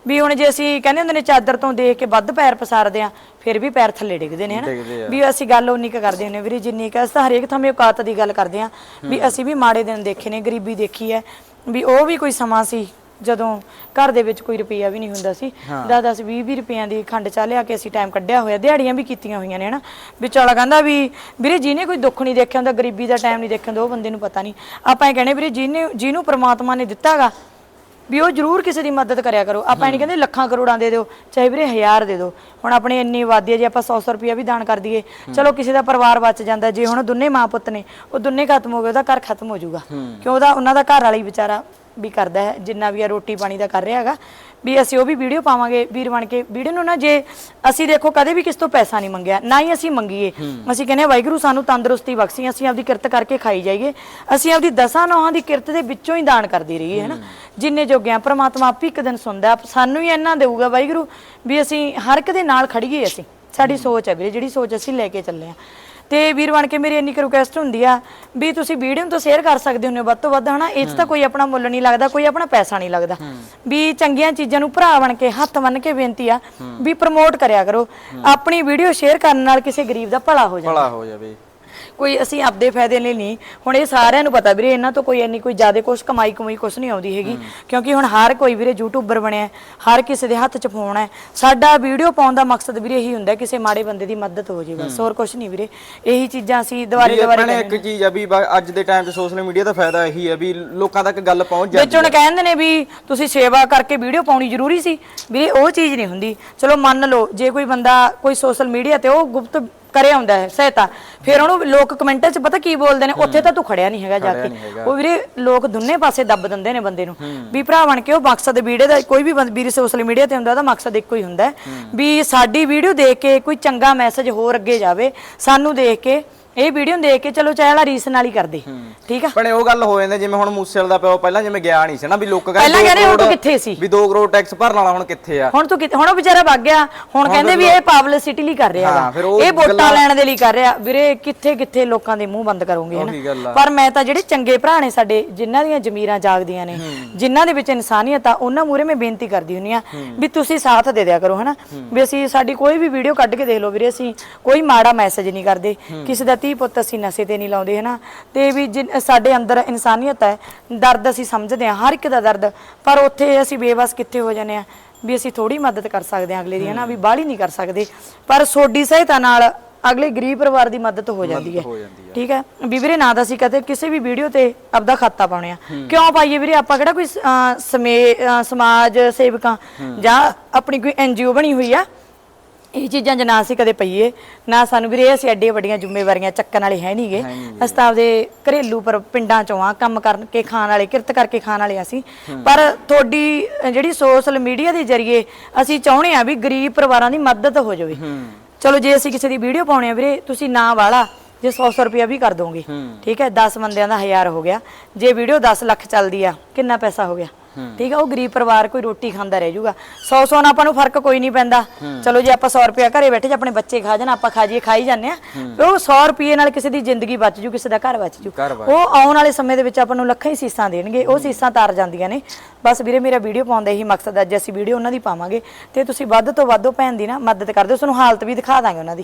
ਵੀ ਹੁਣ ਜੇ ਅਸੀਂ ਕਹਿੰਦੇ ਹੁੰਦੇ ਨੇ ਚਾਦਰ ਤੋਂ ਦੇਖ ਕੇ ਵੱਧ ਪੈਰ ਪਸਾਰਦੇ ਆ ਫਿਰ ਵੀ ਪੈਰ ਥੱਲੇ ਡਿੱਗਦੇ ਨੇ ਡਿੱਗਦੇ ਹਨਾ ਵੀ ਅਸੀਂ ਗੱਲ ਉਨੀ ਕੁ ਕਰਦੇ ਹੁੰਦੇ ਵੀਰੇ ਜਿੰਨੀ ਕੁ ਅਸੀਂ ਤਾਂ ਹਰੇਕ ਥਾਂ ਔਕਾਤ ਦੀ ਗੱਲ ਕਰਦੇ ਆ ਵੀ ਅਸੀਂ ਵੀ ਮਾੜੇ ਦਿਨ ਦੇਖੇ ਨੇ ਗਰੀਬੀ ਦੇਖੀ ਹੈ ਵੀ ਉਹ ਵੀ ਕੋਈ ਸਮਾਂ ਸੀ ਜਦੋਂ ਘਰ ਦੇ ਵਿੱਚ ਕੋਈ ਰੁਪਈਆ ਵੀ ਨਹੀਂ ਹੁੰਦਾ ਸੀ 10 10 20 20 ਰੁਪਈਆਂ ਦੀ ਖੰਡ ਚਾਹ ਲਿਆ ਕੇ ਅਸੀਂ ਟਾਈਮ ਕੱਢਿਆ ਹੋਇਆ ਦਿਹਾੜੀਆਂ ਵੀ ਕੀਤੀਆਂ ਹੋਈਆਂ ਨੇ ਹਨਾ? ਵੀ ਚਲ ਕਹਿੰਦਾ ਵੀ ਵੀਰੇ ਜਿਹਨੇ ਕੋਈ ਦੁੱਖ ਨਹੀਂ ਦੇਖਿਆ ਹੁੰਦਾ ਗਰੀਬੀ ਦਾ ਟਾਈਮ ਨਹੀਂ ਦੇਖਿਆ ਹੁੰਦਾ ਉਹ ਬੰਦੇ ਨੂੰ ਪਤਾ ਨਹੀਂ। ਆਪਾਂ ਇਹ ਕਹਿੰਦੇ ਵੀਰੇ ਜਿਹਨੇ ਜਿਹਨੂੰ ਪ੍ਰਮਾਤਮਾ ਨੇ ਦਿੱਤਾਗਾ ਵੀ ਉਹ ਜ਼ਰੂਰ ਕਿਸੇ ਦੀ ਮਦਦ ਕਰਿਆ ਕਰੋ। ਆਪਾਂ ਨਹੀਂ ਕਹਿੰਦੇ ਲੱਖਾਂ ਕਰੋੜਾਂ ਦੇ ਦਿਓ ਚਾਹੇ ਵੀਰੇ ਹਜ਼ਾਰ ਦੇ ਦਿਓ। ਹੁਣ ਆਪਣੀ ਇੰਨੀ ਆਬਾਦੀ ਹੈ ਜੇ ਆਪਾਂ 100 100 ਰੁਪਇਆ ਵੀ ਦਾਨ ਕਰ ਦਈਏ। ਚਲੋ ਕਿਸੇ ਦਾ ਪਰਿਵਾਰ ਬਚ ਜਾਂਦਾ ਜੇ ਹੁਣ ਦੋਨੇ ਮਾਂ ਪੁੱਤ ਨੇ ਉਹ ਦੋਨੇ ਖਤਮ ਹੋ ਗਏ ਉਹਦਾ ਘਰ ਖਤਮ ਹੋ ਜਾਊਗਾ। ਕਿਉਂ ਉਹਦਾ ਉਹਨਾਂ ਦਾ ਘਰ ਵਾਲਾ ਹੀ ਵਿਚਾਰਾ ਵੀ ਕਰਦਾ ਹੈ ਜਿੰਨਾ ਵੀ ਆ ਰੋਟੀ ਪਾਣੀ ਦਾ ਕਰ ਰਿਹਾ ਹੈਗਾ। ਵੀ ਅਸੀਂ ਉਹ ਵੀ ਵੀਡੀਓ ਪਾਵਾਂਗੇ ਵੀਰ ਬਣ ਕੇ। ਵੀਡੀਓ ਨੂੰ ਨਾ ਜੇ ਅਸੀਂ ਦੇਖੋ ਕਦੇ ਵੀ ਕਿਸ ਤੋਂ ਪੈਸਾ ਨਹੀਂ ਮੰਗਿਆ ਨਾ ਹੀ ਅਸੀਂ ਮੰਗੀਏ। ਅਸੀਂ ਕਹਿੰਦੇ ਵਾਹਿਗੁਰੂ ਸਾਨੂੰ ਤੰਦਰੁਸਤੀ ਬਖਸ਼ੀ ਅਸੀਂ ਆਪਦੀ ਕਿਰਤ ਕਰਕੇ ਖਾਈ ਜਾਈਏ। ਅਸੀਂ ਆਪਦੀ ਦਸਾਂ ਨੌਹਾਂ ਦੀ ਕਿਰਤ ਦੇ ਵਿੱਚੋਂ ਹੀ ਦਾਨ ਕਰਦੇ ਰਹੀਏ ਹੈਨਾ ਜਿੰਨੇ ਜੋਗਿਆਂ ਪ੍ਰਮਾਤਮਾ ਆਪ ਹੀ ਇੱਕ ਦਿਨ ਸੁਣਦਾ ਸਾਨੂੰ ਹੀ ਇੰਨਾ ਦੇਊਗਾ ਵਾਹਿਗੁਰੂ ਵੀ ਅਸੀਂ ਹਰ ਇੱਕ ਦੇ ਨਾਲ ਖੜੀਏ ਅਸੀਂ। ਸਾਡੀ ਸੋਚ ਹੈ ਵੀਰੇ ਜਿਹੜੀ ਸੋਚ ਅਸੀਂ ਲੈ ਕੇ ਚੱਲੇ ਆ ਤੇ ਵੀਰ ਬਣ ਕੇ ਮੇਰੀ ਇੰਨੀ ਰਿਕੁਐਸਟ ਹੁੰਦੀ ਆ ਵੀ ਤੁਸੀਂ ਵੀਡੀਓ ਨੂੰ ਤਾਂ ਸ਼ੇਅਰ ਕਰ ਸਕਦੇ ਹੋ ਵੱਧ ਤੋਂ ਵੱਧ ਹਨਾ? ਇਹ 'ਚ ਤਾਂ ਕੋਈ ਆਪਣਾ ਮੁੱਲ ਨਹੀਂ ਲੱਗਦਾ ਕੋਈ ਆਪਣਾ ਪੈਸਾ ਨਹੀਂ ਲੱਗਦਾ। ਵੀ ਚੰਗੀਆਂ ਚੀਜ਼ਾਂ ਨੂੰ ਭਰਾ ਬਣ ਕੇ ਹੱਥ ਬੰਨ ਕੇ ਬੇਨਤੀ ਆ ਵੀ ਪ੍ਰਮੋਟ ਕਰਿਆ ਕਰੋ। ਆਪਣੀ ਵੀਡੀਓ ਸ਼ੇਅਰ ਕਰਨ ਨਾਲ ਕਿਸੇ ਗਰੀਬ ਦਾ ਭਲਾ ਹੋ ਜਾਂਦਾ ਭਲਾ ਹੋ ਜਾਵੇ। ਕੋਈ ਅਸੀਂ ਆਪਦੇ ਫਾਇਦੇ ਲਈ ਨਹੀਂ। ਹੁਣ ਇਹ ਸਾਰਿਆਂ ਨੂੰ ਪਤਾ ਵੀਰੇ ਇਹਨਾਂ ਤੋਂ ਕੋਈ ਇੰਨੀ ਕੋਈ ਜ਼ਿਆਦਾ ਕੁਛ ਕਮਾਈ ਕਮਾਈ ਕੁਛ ਨਹੀਂ ਆਉਂਦੀ ਹੈਗੀ। ਕਿਉਂਕਿ ਹੁਣ ਹਰ ਕੋਈ ਵੀਰੇ ਯੂਟਿਊਬਰ ਬਣਿਆ ਹੈ, ਹਰ ਕਿਸੇ ਦੇ ਹੱਥ 'ਚ ਫੋਨ ਹੈ। ਸਾਡਾ ਵੀਡੀਓ ਪਾਉਣ ਦਾ ਮਕਸਦ ਵੀਰੇ ਇਹੀ ਹੁੰਦਾ ਕਿਸੇ ਮਾੜੇ ਬੰਦੇ ਦੀ ਮਦਦ ਹੋ ਜੇ ਬਸ। ਹੋਰ ਕੁਛ ਨਹੀਂ ਵੀਰੇ। ਇਹੀ ਚੀਜ਼ਾਂ ਅਸੀਂ ਦੁਬਾਰੇ ਵੀ ਦੁਬਾਰੇ ਆਪਣੇ ਇੱਕ ਚੀਜ਼ ਆ ਵੀ ਬ- ਅੱਜ ਦੇ ਟਾਈਮ 'ਚ ਸੋਸ਼ਲ ਮੀਡੀਆ ਦਾ ਫਾਇਦਾ ਇਹੀ ਹੈ ਵੀ ਲੋਕਾਂ ਤੱਕ ਗੱਲ ਪਹੁੰਚ ਜਾਂਦੀ ਵਿੱਚ ਹੁਣ ਕਹਿੰਦੇ ਨੇ ਵੀ ਤੁਸੀਂ ਸੇਵਾ ਕਰਕੇ ਵੀਡੀਓ ਪਾਉਣੀ ਜ਼ਰੂਰੀ ਸੀ। ਵੀਰੇ ਉਹ ਚੀਜ਼ ਨਹੀਂ ਹੁੰਦੀ। ਚਲੋ ਮੰਨ ਲਓ ਜੇ ਕੋਈ ਬੰਦਾ ਕੋਈ ਸੋਸ਼ਲ ਮੀਡੀਆ ਤੇ ਉਹ ਗੁਪਤ ਕਰਿਆ ਹੁੰਦਾ ਹੈ ਸਹਾਇਤਾ। ਫਿਰ ਉਹਨੂੰ ਲੋਕ ਕਮੈਂਟਾਂ 'ਚ ਪਤਾ ਕੀ ਬੋਲਦੇ ਨੇ? ਉੱਥੇ ਤਾਂ ਤੂੰ ਖੜਿਆ ਨਹੀਂ ਹੈਗਾ ਜਾ ਕੇ। ਉਹ ਵੀਰੇ ਲੋਕ ਦੁੰਨੇ ਪਾਸੇ ਦੱਬ ਦਿੰਦੇ ਨੇ ਬੰਦੇ ਨੂੰ। ਵੀ ਭਰਾ ਬਣ ਕੇ ਉਹ ਮਕਸਦ ਵੀਡੀਓ ਦਾ ਕੋਈ ਵੀ ਬੰਦ- ਵੀਰ ਸੋਸ਼ਲ ਮੀਡੀਆ ਤੇ ਹੁੰਦਾ ਉਹਦਾ ਮਕਸਦ ਇੱਕੋ ਹੀ ਹੁੰਦਾ ਹੈ। ਵੀ ਸਾਡੀ ਵੀਡੀਓ ਦੇਖ ਕੇ ਕੋਈ ਚੰਗਾ ਮੈਸੇਜ ਹੋਰ ਅੱਗੇ ਜਾਵੇ ਸਾਨੂੰ ਦੇਖ ਕੇ ਇਹ ਵੀਡੀਓ ਦੇਖ ਕੇ ਚਲੋ ਚਾਹੇ ਵਾਲਾ ਰੀਸ ਨਾਲ ਹੀ ਕਰਦੇ। ਠੀਕ ਆ? ਪਰ ਉਹ ਗੱਲ ਹੋ ਜਾਂਦੀ ਜਿਵੇਂ ਹੁਣ ਮੂਸੇਵਾਲ ਦਾ ਪਿਓ ਪਹਿਲਾਂ ਜਿਵੇਂ ਗਿਆ ਨਹੀਂ ਸੀ ਨਾ ਵੀ ਲੋਕ ਕਹਿੰਦੇ ਪਹਿਲਾਂ ਕਹਿੰਦੇ ਹੁਣ ਤੂੰ ਕਿੱਥੇ ਸੀ? ਵੀ 2 ਕਰੋੜ ਟੈਕਸ ਭਰਨ ਵਾਲਾ ਹੁਣ ਕਿੱਥੇ ਆ? ਹੁਣ ਤੂੰ ਹੁਣ ਉਹ ਵਿਚਾਰਾ ਵਗ ਗਿਆ। ਹੁਣ ਕਹਿੰਦੇ ਵੀ ਇਹ ਪਬਲਿਸਿਟੀ ਲਈ ਕਰ ਰਿਹਾ ਹਾਂ, ਇਹ ਵੋਟਾਂ ਲੈਣ ਦੇ ਲਈ ਕਰ ਰਿਹਾ। ਵੀਰੇ ਕਿੱਥੇ ਕਿੱਥੇ ਲੋਕਾਂ ਦੇ ਮੂੰਹ ਬੰਦ ਕਰੋਗੇ ਹਨਾ। ਪਰ ਮੈਂ ਤਾਂ ਜਿਹੜੇ ਚੰਗੇ ਭਰਾ ਨੇ ਸਾਡੇ ਜਿਨ੍ਹਾਂ ਦੀਆਂ ਜ਼ਮੀਰਾਂ ਜਾਗਦੀਆਂ ਨੇ ਜਿਨ੍ਹਾਂ ਦੇ ਵਿੱਚ ਇਨਸਾਨੀਅਤ ਆ ਉਹਨਾਂ ਮੂਰੇ ਮੈਂ ਬੇਨਤੀ ਕਰਦੀ ਹੁੰਨੀ ਆ ਵੀ ਤੁਸੀਂ ਸਾਥ ਦੇ ਦਿਆ ਕਰੋ ਹਨਾ? ਵੀ ਅਸੀਂ ਸਾਡੀ ਕੋਈ ਵੀ ਵੀਡੀਓ ਕੱਢ ਕੇ ਦੇਖ ਲਓ ਵੀਰੇ ਅਸੀਂ ਕੋਈ ਮਾੜਾ ਮੈਸੇਜ ਨਹੀਂ ਕਰਦੇ। ਕਿਸੇ ਦਾ ਧੀ ਪੁੱਤ ਅਸੀਂ ਨਸ਼ੇ ਤੇ ਨਹੀਂ ਲਾਉਂਦੇ ਹਨਾ? ਤੇ ਵੀ ਜਿਨ- ਸਾਡੇ ਅੰਦਰ ਇਨਸਾਨੀਅਤ ਹੈ ਦਰਦ ਅਸੀਂ ਸਮਝਦੇ ਹਾਂ ਹਰ ਇੱਕ ਦਾ ਦਰਦ ਪਰ ਉੱਥੇ ਅਸੀਂ ਬੇਵਸ ਕਿੱਥੇ ਹੋ ਜਾਂਦੇ ਆ ਵੀ ਅਸੀਂ ਥੋੜੀ ਮਦਦ ਕਰ ਸਕਦੇ ਹਾਂ ਅਗਲੇ ਦੀ ਹਨਾ? ਵੀ ਬਾਹਲੀ ਨਹੀਂ ਕਰ ਸਕਦੇ। ਪਰ ਸੋਡੀ ਸਹਾਇਤਾ ਨਾਲ ਅਗਲੇ ਗਰੀਬ ਪਰਿਵਾਰ ਦੀ ਮਦਦ ਹੋ ਜਾਂਦੀ ਹੈ। ਹੋ ਜਾਂਦੀ ਠੀਕ ਹੈ? ਵੀ ਵੀਰੇ ਨਾ ਤਾਂ ਅਸੀਂ ਕਦੇ ਕਿਸੇ ਵੀ ਵੀਡੀਓ ਤੇ ਆਪਦਾ ਖਾਤਾ ਪਾਉਣੇ ਆ ਕਿਉਂ ਪਾਈਏ ਵੀਰੇ? ਆਪਾਂ ਕਿਹੜਾ ਕੋਈ ਅਹ, ਸਮੇ ਅਹ, ਸਮਾਜ ਸੇਵਕਾਂ ਜਾਂ ਆਪਣੀ ਕੋਈ ਐਨਜੀਓ ਬਣੀ ਹੋਈ ਆ? ਇਹ ਚੀਜ਼ਾਂ 'ਚ ਨਾ ਅਸੀਂ ਕਦੇ ਪਈਏ ਨਾ ਸਾਨੂੰ ਵੀਰੇ ਅਸੀਂ ਐਡੀਆਂ ਵੱਡੀਆਂ ਜ਼ਿੰਮੇਵਾਰੀਆਂ ਚੱਕਣ ਵਾਲੇ ਹੈ ਨਹੀਂਗੇ ਅਸੀਂ ਤਾਂ ਆਪਦੇ ਘਰੇਲੂ ਪਰ ਪਿੰਡਾਂ ਚੋਂ ਆ ਕੰਮ ਕਰਕੇ ਖਾਣ ਵਾਲੇ ਕਿਰਤ ਕਰਕੇ ਖਾਣ ਵਾਲੇ ਅਸੀਂ। ਪਰ ਤੁਹਾਡੀ ਜਿਹੜੀ ਸੋਸ਼ਲ ਮੀਡੀਆ ਦੇ ਜ਼ਰੀਏ ਅਸੀਂ ਚਾਹੁੰਦੇ ਆ ਵੀ ਗਰੀਬ ਪਰਿਵਾਰਾਂ ਦੀ ਮਦਦ ਹੋ ਜਾਵੇ। ਚਲੋ ਜੇ ਅਸੀਂ ਕਿਸੇ ਦੀ ਵੀਡੀਓ ਪਾਉਣੇ ਆ ਵੀਰੇ ਤੁਸੀਂ ਨਾ ਵਾਲਾ ਜੇ 100 ਰੁਪਿਆ ਵੀ ਕਰ ਦੋਗੇ। ਠੀਕ ਹੈ 10 ਬੰਦਿਆਂ ਦਾ 1000 ਹੋ ਗਿਆ। ਜੇ ਵੀਡੀਓ 10 ਲੱਖ ਚੱਲਦੀ ਆ ਕਿੰਨਾ ਪੈਸਾ ਹੋ ਗਿਆ? ਠੀਕ ਹੈ ਉਹ ਗਰੀਬ ਪਰਿਵਾਰ ਕੋਈ ਰੋਟੀ ਖਾਂਦਾ ਰਹਿ ਜਾਊਗਾ 100 100 ਨਾਲ ਆਪਾਂ ਨੂੰ ਫ਼ਰਕ ਕੋਈ ਨਹੀਂ ਪੈਂਦਾ। ਚਲੋ ਜੇ ਆਪਾਂ 100 ਰੁਪਿਆ ਘਰੇ ਬੈਠੇ ਜੇ ਆਪਣੇ ਬੱਚੇ ਖਾ ਜਾਣ ਆਪਾਂ ਖਾ ਜੀਏ ਖਾਈ ਜਾਂਦੇ ਆ। ਉਹ 100 ਰੁਪਏ ਨਾਲ ਕਿਸੇ ਦੀ ਜ਼ਿੰਦਗੀ ਬਚ ਜੂ ਕਿਸੇ ਦਾ ਘਰ ਬਚ ਜੂ। ਉਹ ਆਉਣ ਵਾਲੇ ਸਮੇਂ ਦੇ ਵਿੱਚ ਆਪਾਂ ਨੂੰ ਲੱਖਾਂ ਹੀ ਸੀਸਾਂ ਦੇਣਗੇ ਉਹ ਸੀਸਾਂ ਤਾਰ ਜਾਂਦੀਆਂ ਨੇ। ਬਸ ਵੀਰੇ ਮੇਰਾ ਵੀਡੀਓ ਪਾਉਣ ਦਾ ਇਹੀ ਮਕਸਦ ਅੱਜ ਅਸੀਂ ਵੀਡੀਓ ਉਹਨਾਂ ਦੀ ਪਾਵਾਂਗੇ ਤੇ ਤੁਸੀਂ ਵੱਧ ਤੋਂ ਵੱਧ ਉਹ ਭੈਣ ਦੀ ਨਾ ਮਦਦ ਕਰ ਦਿਓ ਤੁਹਾਨੂੰ ਹਾਲਤ ਵੀ ਦਿਖਾ ਦਾਂਗੇ ਉਹਨਾਂ ਦੀ।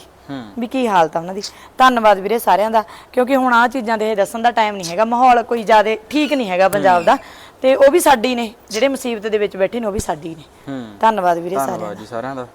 ਵੀ ਕੀ ਹਾਲਤ ਆ ਉਹਨਾਂ ਦੀ। ਧੰਨਵਾਦ ਵੀਰੇ ਸਾਰਿਆਂ ਦਾ ਕਿਉਂਕਿ ਹੁਣ ਆ ਚੀਜ਼ਾਂ ਦੇ ਦੱਸਣ ਦਾ ਟਾਈਮ ਨਹੀਂ ਹੈਗਾ ਮਾਹੌਲ ਕੋਈ ਜ਼ਿਆਦਾ ਠੀਕ ਨਹੀਂ ਹੈਗਾ ਪੰਜਾਬ ਦਾ। ਤੇ ਉਹ ਵੀ ਸਾਡੀ ਨੇ ਜਿਹੜੇ ਮੁਸੀਬਤ ਦੇ ਵਿੱਚ ਬੈਠੇ ਨੇ ਉਹ ਵੀ ਸਾਡੀ ਨੇ। ਹੂੰ। ਧੰਨਵਾਦ ਵੀਰੇ ਸਾਰਿਆਂ ਦਾ। ਧੰਨਵਾਦ ਜੀ ਸਾਰਿਆਂ ਦਾ।